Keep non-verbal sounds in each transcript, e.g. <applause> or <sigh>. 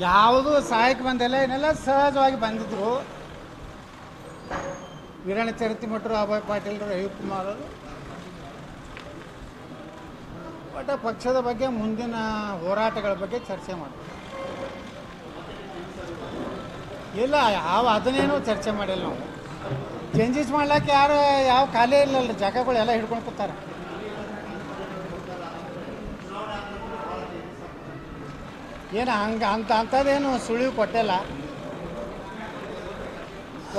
ಯಾವುದೂ ಸಹಾಯಕ್ಕೆ ಬಂದಿಲ್ಲ ಇನ್ನೆಲ್ಲ ಸಹಜವಾಗಿ ಬಂದಿದ್ರು. ವೀರಣ್ಣ ಚರಿತಿ ಮಠರು ಅಭಯ್ ಪಾಟೀಲ್ರು ಅವರು ಒಟ್ಟು ಪಕ್ಷದ ಬಗ್ಗೆ ಮುಂದಿನ ಹೋರಾಟಗಳ ಬಗ್ಗೆ ಚರ್ಚೆ ಮಾಡ್ತಾರೆ ಇಲ್ಲ, ಯಾವ ಅದನ್ನೇನು ಚರ್ಚೆ ಮಾಡಿಲ್ಲ ನಾವು. ಚೇಂಜಸ್ ಮಾಡ್ಲಿಕ್ಕೆ ಯಾರು, ಯಾವ ಖಾಲಿ ಇಲ್ಲಲ್ಲ ಜಾಗಗಳು ಎಲ್ಲ ಹಿಡ್ಕೊಂಡು ಕೂತಾರೆ. ಏನು ಹಂಗೆ ಅಂತ ಅಂಥದ್ದೇನು ಸುಳಿವು ಕೊಟ್ಟಿಲ್ಲ.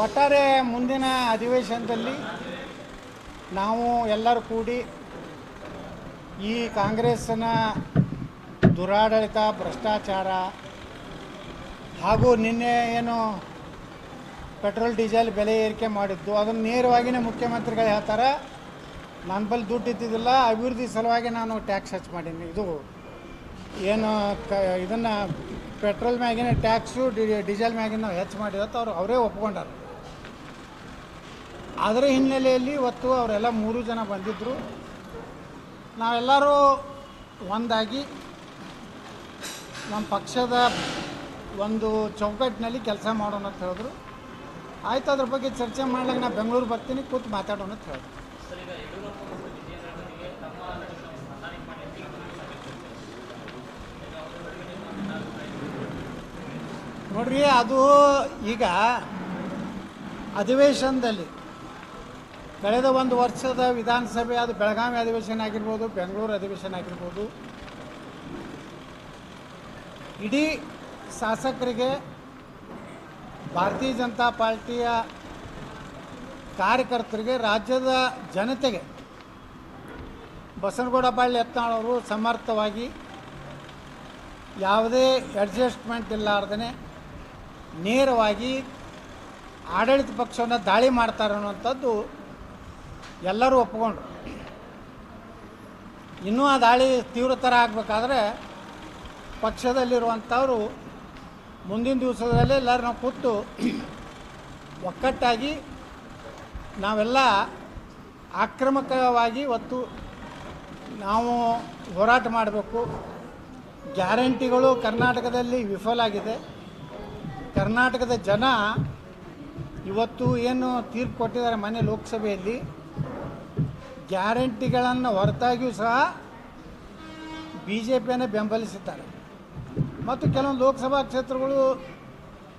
ಒಟ್ಟಾರೆ ಮುಂದಿನ ಅಧಿವೇಶನದಲ್ಲಿ ನಾವು ಎಲ್ಲರೂ ಕೂಡಿ ಈ ಕಾಂಗ್ರೆಸ್ಸಿನ ದುರಾಡಳಿತ, ಭ್ರಷ್ಟಾಚಾರ ಹಾಗೂ ನಿನ್ನೆ ಏನು ಪೆಟ್ರೋಲ್, ಡೀಸೆಲ್ ಬೆಲೆ ಏರಿಕೆ ಮಾಡಿದ್ದು, ಅದನ್ನು ನೇರವಾಗಿಯೇ ಮುಖ್ಯಮಂತ್ರಿಗಳು ಹೇಳ್ತಾರೆ. ನನ್ನ ಬಳಿ ದುಡ್ಡು ಇದ್ದಿದ್ದಿಲ್ಲ, ಅಭಿವೃದ್ಧಿ ಸಲುವಾಗಿ ನಾನು ಟ್ಯಾಕ್ಸ್ ಹೆಚ್ಚು ಮಾಡೀನಿ. ಇದು ಏನು ಕ ಇದನ್ನು ಪೆಟ್ರೋಲ್ ಮ್ಯಾಗಿನ ಟ್ಯಾಕ್ಸು ಡೀಸೆಲ್ ಮ್ಯಾಗಿನ ಹೆಚ್ಚು ಮಾಡಿದತ್ತು ಅವ್ರು ಅವರೇ ಒಪ್ಕೊಂಡಾರ. ಅದರ ಹಿನ್ನೆಲೆಯಲ್ಲಿ ಇವತ್ತು ಅವರೆಲ್ಲ ಮೂರು ಜನ ಬಂದಿದ್ದರು ನಾವೆಲ್ಲರೂ ಒಂದಾಗಿ ನಮ್ಮ ಪಕ್ಷದ ಒಂದು ಚೌಕಟ್ಟಿನಲ್ಲಿ ಕೆಲಸ ಮಾಡೋಣ ಅಂತ ಹೇಳಿದ್ರು. ಆಯ್ತು, ಅದ್ರ ಬಗ್ಗೆ ಚರ್ಚೆ ಮಾಡ್ಲಿಕ್ಕೆ ನಾನು ಬೆಂಗಳೂರು ಬರ್ತೀನಿ, ಕೂತು ಮಾತಾಡೋಣ ಅಂತ ಹೇಳಿದ್ರು. ನೋಡ್ರಿ, ಅದು ಈಗ ಅಧಿವೇಶನದಲ್ಲಿ ಕಳೆದ ಒಂದು ವರ್ಷದ ವಿಧಾನಸಭೆ, ಅದು ಬೆಳಗಾವಿ ಅಧಿವೇಶನ ಆಗಿರ್ಬೋದು, ಬೆಂಗಳೂರು ಅಧಿವೇಶನ ಆಗಿರ್ಬೋದು, ಇಡೀ ಶಾಸಕರಿಗೆ ಭಾರತೀಯ ಜನತಾ ಪಾರ್ಟಿಯ ಕಾರ್ಯಕರ್ತರಿಗೆ, ರಾಜ್ಯದ ಜನತೆಗೆ ಬಸನಗೌಡ ಬಾಳ್ಯ ಯತ್ನಾಳವರು ಸಮರ್ಥವಾಗಿ ಯಾವುದೇ ಅಡ್ಜಸ್ಟ್ಮೆಂಟ್ ಇಲ್ಲಾರ್ದೇ ನೇರವಾಗಿ ಆಡಳಿತ ಪಕ್ಷವನ್ನು ದಾಳಿ ಮಾಡ್ತಾರೆ ಅನ್ನುವಂಥದ್ದು ಎಲ್ಲರೂ ಒಪ್ಕೊಂಡ್ರು. ಇನ್ನೂ ಆ ದಾಳಿ ತೀವ್ರತರ ಆಗಬೇಕಾದ್ರೆ ಪಕ್ಷದಲ್ಲಿರುವಂಥವರು ಮುಂದಿನ ದಿವಸದಲ್ಲೇ ಎಲ್ಲರೂ ನಾವು ಕೂತು ಒಕ್ಕಟ್ಟಾಗಿ ನಾವೆಲ್ಲ ಆಕ್ರಮಕವಾಗಿ ಒತ್ತು ನಾವು ಹೋರಾಟ ಮಾಡಬೇಕು. ಗ್ಯಾರಂಟಿಗಳು ಕರ್ನಾಟಕದಲ್ಲಿ ವಿಫಲ ಆಗಿದೆ ಕರ್ನಾಟಕದ ಜನ ಇವತ್ತು ಏನು ತೀರ್ಪು ಕೊಟ್ಟಿದ್ದಾರೆ ಮನೆ ಲೋಕಸಭೆಯಲ್ಲಿ, ಗ್ಯಾರಂಟಿಗಳನ್ನು ಹೊರತಾಗಿಯೂ ಸಹ ಬಿ ಜೆ ಪಿಯನ್ನು ಬೆಂಬಲಿಸಿದ್ದಾರೆ ಮತ್ತು ಕೆಲವೊಂದು ಲೋಕಸಭಾ ಕ್ಷೇತ್ರಗಳು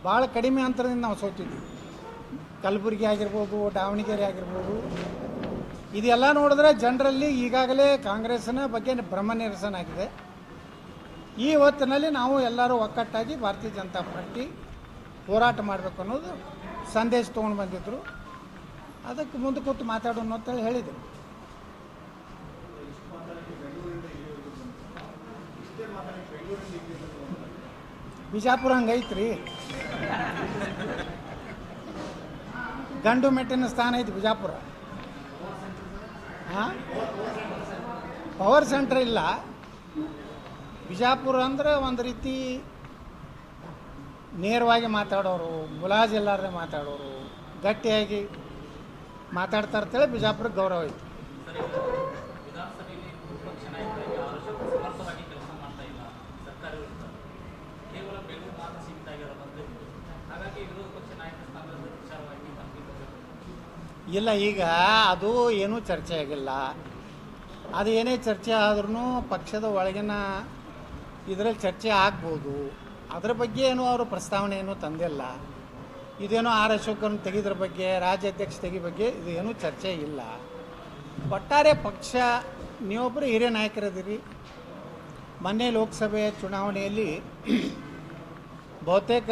ಭಾಳ ಕಡಿಮೆ ಅಂತರದಿಂದ ನಾವು ಸೋತಿದ್ವಿ. ಕಲಬುರಗಿ ಆಗಿರ್ಬೋದು, ದಾವಣಗೆರೆ ಆಗಿರ್ಬೋದು. ಇದೆಲ್ಲ ನೋಡಿದ್ರೆ ಜನರಲ್ಲಿ ಈಗಾಗಲೇ ಕಾಂಗ್ರೆಸ್ನ ಬಗ್ಗೆ ಭ್ರಮ ನಿರಸನ ಆಗಿದೆ ಈ ಹೊತ್ತಿನಲ್ಲಿ ನಾವು ಎಲ್ಲರೂ ಒಕ್ಕಟ್ಟಾಗಿ ಭಾರತೀಯ ಜನತಾ ಪಾರ್ಟಿ ಹೋರಾಟ ಮಾಡಬೇಕು ಅನ್ನೋದು ಸಂದೇಶ ತೊಗೊಂಡು ಬಂದಿದ್ದರು ಅದಕ್ಕೆ ಮುಂದೆ ಕೂತು ಮಾತಾಡೋಣ ಅಂತೇಳಿ ಹೇಳಿದರು ಬಿಜಾಪುರ ಹಂಗೈತ್ರಿ ಗಂಡು ಮೆಟ್ಟಿನ ಸ್ಥಾನ ಐತಿ ಬಿಜಾಪುರ. ಪವರ್ ಸೆಂಟರ್ ಇಲ್ಲ. ಬಿಜಾಪುರ ಅಂದ್ರೆ ಒಂದು ರೀತಿ ನೇರವಾಗಿ ಮಾತಾಡೋರು ಮುಲಾಜ್ ಇಲ್ಲಾರ್ದೆ ಮಾತಾಡೋರು ಗಟ್ಟಿಯಾಗಿ ಮಾತಾಡ್ತಾ ಇರ್ತೇಳಿ ಬಿಜಾಪುರಕ್ಕೆ ಗೌರವ ಐತಿ. ಮಂತ್ರಿ ಇಲ್ಲ ಈಗ ಅದು ಏನೂ ಚರ್ಚೆ ಆಗಿಲ್ಲ. ಅದು ಏನೇ ಚರ್ಚೆ ಆದ್ರೂ ಪಕ್ಷದ ಒಳಗಿನ ಇದರಲ್ಲಿ ಚರ್ಚೆ ಆಗ್ಬೋದು. ಅದರ ಬಗ್ಗೆ ಏನೂ ಅವರು ಪ್ರಸ್ತಾವನೆ ಏನು ತಂದಿಲ್ಲ. ಇದೇನೋ ಆರ್ ಅಶೋಕನ ತೆಗೆದ್ರ ಬಗ್ಗೆ ರಾಜ್ಯಾಧ್ಯಕ್ಷ ತೆಗಿ ಬಗ್ಗೆ ಇದು ಏನೂ ಚರ್ಚೆ ಇಲ್ಲ. ಒಟ್ಟಾರೆ ಪಕ್ಷ ನೀವೊಬ್ಬರು ಹಿರಿಯ ನಾಯಕರದಿರಿ ಮೊನ್ನೆ ಲೋಕಸಭೆ ಚುನಾವಣೆಯಲ್ಲಿ ಬಹುತೇಕ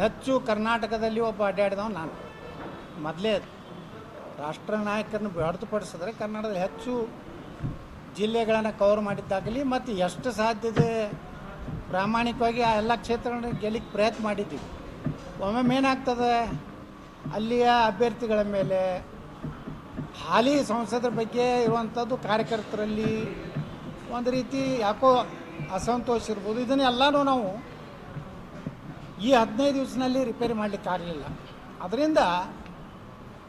ಹೆಚ್ಚು ಕರ್ನಾಟಕದಲ್ಲಿ ಒಬ್ಬ ಅಡ್ಡಾಡಿದವ ನಾನು. ಮೊದಲೇ ರಾಷ್ಟ್ರ ನಾಯಕರನ್ನು ಹೊರತುಪಡಿಸಿದ್ರೆ ಕರ್ನಾಟಕದಲ್ಲಿ ಹೆಚ್ಚು ಜಿಲ್ಲೆಗಳನ್ನು ಕವರ್ ಮಾಡಿದ್ದಾಗಲಿ ಮತ್ತು ಎಷ್ಟು ಸಾಧ್ಯತೆ ಪ್ರಾಮಾಣಿಕವಾಗಿ ಆ ಎಲ್ಲ ಕ್ಷೇತ್ರಗಳನ್ನ ಗೆಲ್ಲಿಕ್ಕೆ ಪ್ರಯತ್ನ ಮಾಡಿದ್ದೀವಿ. ಒಮ್ಮೊಮ್ಮೆ ಏನಾಗ್ತದೆ ಅಲ್ಲಿಯ ಅಭ್ಯರ್ಥಿಗಳ ಮೇಲೆ ಹಾಲಿ ಸಂಸದರ ಬಗ್ಗೆ ಇರುವಂಥದ್ದು ಕಾರ್ಯಕರ್ತರಲ್ಲಿ ಒಂದು ರೀತಿ ಯಾಕೋ ಅಸಂತೋಷ ಇರ್ಬೋದು. ಇದನ್ನೆಲ್ಲನೂ ನಾವು ಈ ಹದಿನೈದು ದಿವಸದಲ್ಲಿ ರಿಪೇರಿ ಮಾಡಲಿಕ್ಕೆ ಆಗಲಿಲ್ಲ. ಅದರಿಂದ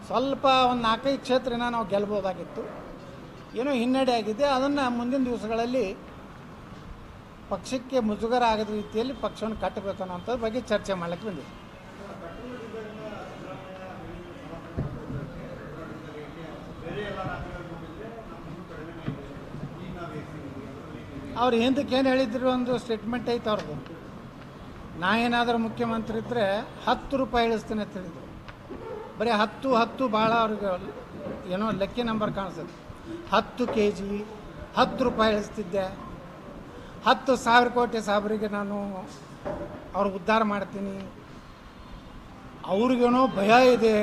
ಸ್ವಲ್ಪ ಒಂದು ನಾಲ್ಕೈದು ಕ್ಷೇತ್ರನ ನಾವು ಗೆಲ್ಬೋದಾಗಿತ್ತು. ಏನೋ ಹಿನ್ನಡೆ ಆಗಿದೆ. ಅದನ್ನು ಮುಂದಿನ ದಿವಸಗಳಲ್ಲಿ ಪಕ್ಷಕ್ಕೆ ಮುಜುಗರ ಆಗದ ರೀತಿಯಲ್ಲಿ ಪಕ್ಷವನ್ನು ಕಟ್ಟಬೇಕು ಅನ್ನೋಂಥದ್ರ ಬಗ್ಗೆ ಚರ್ಚೆ ಮಾಡ್ಲಿಕ್ಕೆ ಬಂದಿದೆ. ಅವ್ರು ಹಿಂದಕ್ಕೆ ಏನು ಹೇಳಿದ್ರು ಒಂದು ಸ್ಟೇಟ್ಮೆಂಟ್ ಐತೆ ಅವ್ರದ್ದು. ನಾ ಏನಾದರೂ ಮುಖ್ಯಮಂತ್ರಿ ಇದ್ದರೆ ಹತ್ತು ರೂಪಾಯಿ ಇಳಿಸ್ತೀನಿ ಅಂತ ಹೇಳಿದ್ರು. ಬರೀ ಹತ್ತು ಹತ್ತು ಭಾಳ ಅವ್ರಿಗೆ ಏನೋ ಲೆಕ್ಕಿ ನಂಬರ್ ಕಾಣಿಸುತ್ತೆ ಹತ್ತು ಕೆ ಜಿ ಹತ್ತು ರೂಪಾಯಿ ಇಳಿಸ್ತಿದ್ದೆ. ಹತ್ತು ಸಾವಿರ ಕೋಟಿ ಸಾಬ್ರಿಗೆ ನಾನು ಅವ್ರಿಗೆ ಉದ್ಧಾರ ಮಾಡ್ತೀನಿ. ಅವ್ರಿಗೇನೋ ಭಯ ಇದೆ.